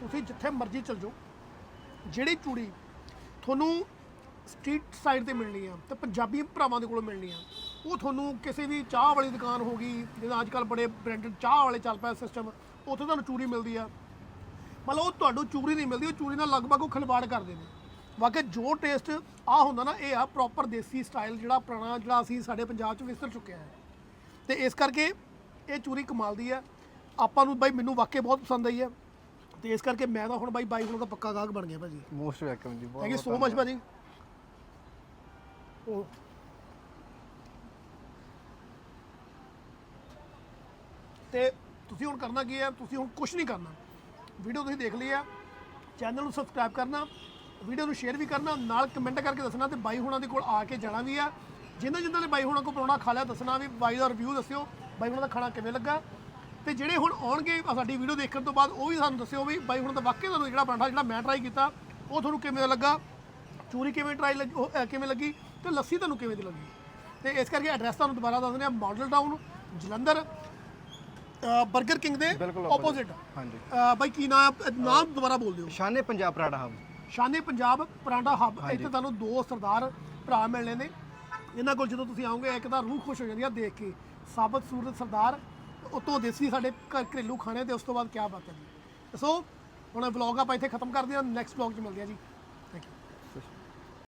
ਤੁਸੀਂ ਜਿੱਥੇ ਮਰਜ਼ੀ ਚਲ ਜਾਓ, ਜਿਹੜੀ ਚੂੜੀ ਤੁਹਾਨੂੰ ਸਟਰੀਟ ਸਾਈਡ ਤੇ ਮਿਲਣੀ ਆ ਤੇ ਪੰਜਾਬੀ ਭਰਾਵਾਂ ਦੇ ਕੋਲੋਂ ਮਿਲਣੀ ਆ, ਉਹ ਤੁਹਾਨੂੰ ਕਿਸੇ ਵੀ ਚਾਹ ਵਾਲੀ ਦੁਕਾਨ ਹੋ ਗਈ ਜਿਹਦਾ ਅੱਜ ਕੱਲ ਬੜੇ ਬ੍ਰਾਂਡਡ ਚਾਹ ਵਾਲੇ ਚੱਲ ਪਿਆ ਸਿਸਟਮ ਉੱਥੇ ਤੁਹਾਨੂੰ ਚੂੜੀ ਮਿਲਦੀ ਆ। ਮਤਲਬ ਉਹ ਤੁਹਾਨੂੰ ਚੂੜੀ ਨਹੀਂ ਮਿਲਦੀ, ਉਹ ਚੂੜੀ ਨਾਲ ਲਗਭਗ ਉਹ ਖਿਲਵਾੜ ਕਰਦੇ ਨੇ। ਵਾਕਈ ਜੋ ਟੇਸਟ ਆ ਹੁੰਦਾ ਨਾ, ਇਹ ਆ ਪ੍ਰੋਪਰ ਦੇਸੀ ਸਟਾਈਲ ਜਿਹੜਾ ਪੁਰਾਣਾ, ਜਿਹੜਾ ਅਸੀਂ ਸਾਡੇ ਪੰਜਾਬ 'ਚ ਵਿਸਰ ਚੁੱਕਿਆ ਹੈ ਤੇ ਇਸ ਕਰਕੇ ਇਹ ਚੂਰੀ ਕਮਾਲ ਦੀ ਆ। ਆਪਾਂ ਨੂੰ ਬਾਈ ਮੈਨੂੰ ਵਾਕਈ ਬਹੁਤ ਪਸੰਦ ਆਈ ਹੈ। ਤੇ ਇਸ ਕਰਕੇ ਮੈਂ ਤਾਂ ਹੁਣ ਬਾਈ ਬਾਈ ਹੁਣ ਦਾ ਪੱਕਾ ਗਾਹਕ ਬਣ ਗਿਆ ਭਾਜੀ। ਮੋਸਟ ਵੈਲਕਮ ਜੀ ਬਹੁਤ ਥੈਂਕ ਯੂ ਸੋ ਮਚ ਭਾਜੀ। ਉਹ ਤੇ ਤੁਸੀਂ ਹੁਣ ਕਰਨਾ ਕੀ ਹੈ? ਤੁਸੀਂ ਹੁਣ ਕੁਝ ਨਹੀਂ ਕਰਨਾ। ਵੀਡੀਓ ਤੁਸੀਂ ਦੇਖ ਲਈ ਆ ਚੈਨਲ ਨੂੰ ਸਬਸਕ੍ਰਾਈਬ ਕਰਨਾ। ਵੀਡੀਓ ਨੂੰ ਸ਼ੇਅਰ ਵੀ ਕਰਨਾ। ਨਾਲ ਕਮੈਂਟ ਕਰਕੇ ਦੱਸਣਾ ਤੇ ਬਾਈ ਹੁਣਾਂ ਦੇ ਕੋਲ ਆ ਕੇ ਜਾਣਾ ਵੀ ਆ ਜਿਨ੍ਹਾਂ ਜਿਨ੍ਹਾਂ ਨੇ ਬਾਈ ਹੁਣਾਂ ਕੋਲ ਪਰੌਣਾ ਖਾ ਲਿਆ ਦੱਸਣਾ ਵੀ ਬਾਈ ਦਾ ਰਿਵਿਊ ਦੱਸਿਓ। ਬਾਈ ਹੁਣਾਂ ਦਾ ਖਾਣਾ ਕਿਵੇਂ ਲੱਗਾ? ਤੇ ਜਿਹੜੇ ਹੁਣ ਆਉਣਗੇ ਸਾਡੀ ਵੀਡੀਓ ਦੇਖਣ ਤੋਂ ਬਾਅਦ ਉਹ ਵੀ ਸਾਨੂੰ ਦੱਸਿਓ ਵੀ ਬਾਈ ਹੁਣਾਂ ਦਾ ਵਾਕਈ ਤੁਹਾਨੂੰ ਜਿਹੜਾ ਪਰਾਂਠਾ ਜਿਹੜਾ ਮੈਂ ਟਰਾਈ ਕੀਤਾ ਉਹ ਤੁਹਾਨੂੰ ਕਿਵੇਂ ਦਾ ਲੱਗਾ? ਚੂਰੀ ਕਿਵੇਂ ਟਰਾਈ ਲੱਗੀ ਕਿਵੇਂ ਲੱਗੀ? ਤੇ ਲੱਸੀ ਤੁਹਾਨੂੰ ਕਿਵੇਂ ਦੀ ਲੱਗੀ? ਤੇ ਇਸ ਕਰਕੇ ਐਡਰੈਸ ਤੁਹਾਨੂੰ ਦੁਬਾਰਾ ਦੱਸ ਦਿੰਦੇ ਆ ਮਾਡਲ ਟਾਊਨ ਜਲੰਧਰ 버ਗਰ ਕਿੰਗ ਦੇ ਆਪੋਜ਼ਿਟ ਹਾਂਜੀ। ਬਾਈ ਕੀ ਨਾਮ? ਨਾਮ ਦੁਬਾਰਾ ਬੋਲ ਦਿਓ। ਸ਼ਾਨੇ ਪੰਜਾਬ ਪਰਾਠਾ ਹਬ ਸ਼ਾਨੇ ਪੰਜਾਬ ਪਰਾਂਡਾ ਹੱਬ ਇੱਥੇ ਤੁਹਾਨੂੰ ਦੋ ਸਰਦਾਰ ਭਰਾ ਮਿਲਣੇ ਨੇ। ਇਹਨਾਂ ਕੋਲ ਜਦੋਂ ਤੁਸੀਂ ਆਓਗੇ ਇੱਕ ਤਾਂ ਰੂਹ ਖੁਸ਼ ਹੋ ਜਾਂਦੀ ਆ ਦੇਖ ਕੇ। ਸਾਬਤ ਸੂਰਤ ਸਰਦਾਰ ਉਤੋਂ ਦੇਸੀ ਸਾਡੇ ਘਰ ਘਰੇਲੂ ਖਾਣੇ ਤੇ ਉਸ ਤੋਂ ਬਾਅਦ ਕੀ ਬਾਤ ਹੈ ਜੀ। ਸੋ ਹੁਣ ਵਲੌਗ ਆਪਾਂ ਇੱਥੇ ਖਤਮ ਕਰਦੇ ਹਾਂ ਨੈਕਸਟ ਵਲੌਗ 'ਚ ਮਿਲਦੇ ਹਾਂ ਜੀ।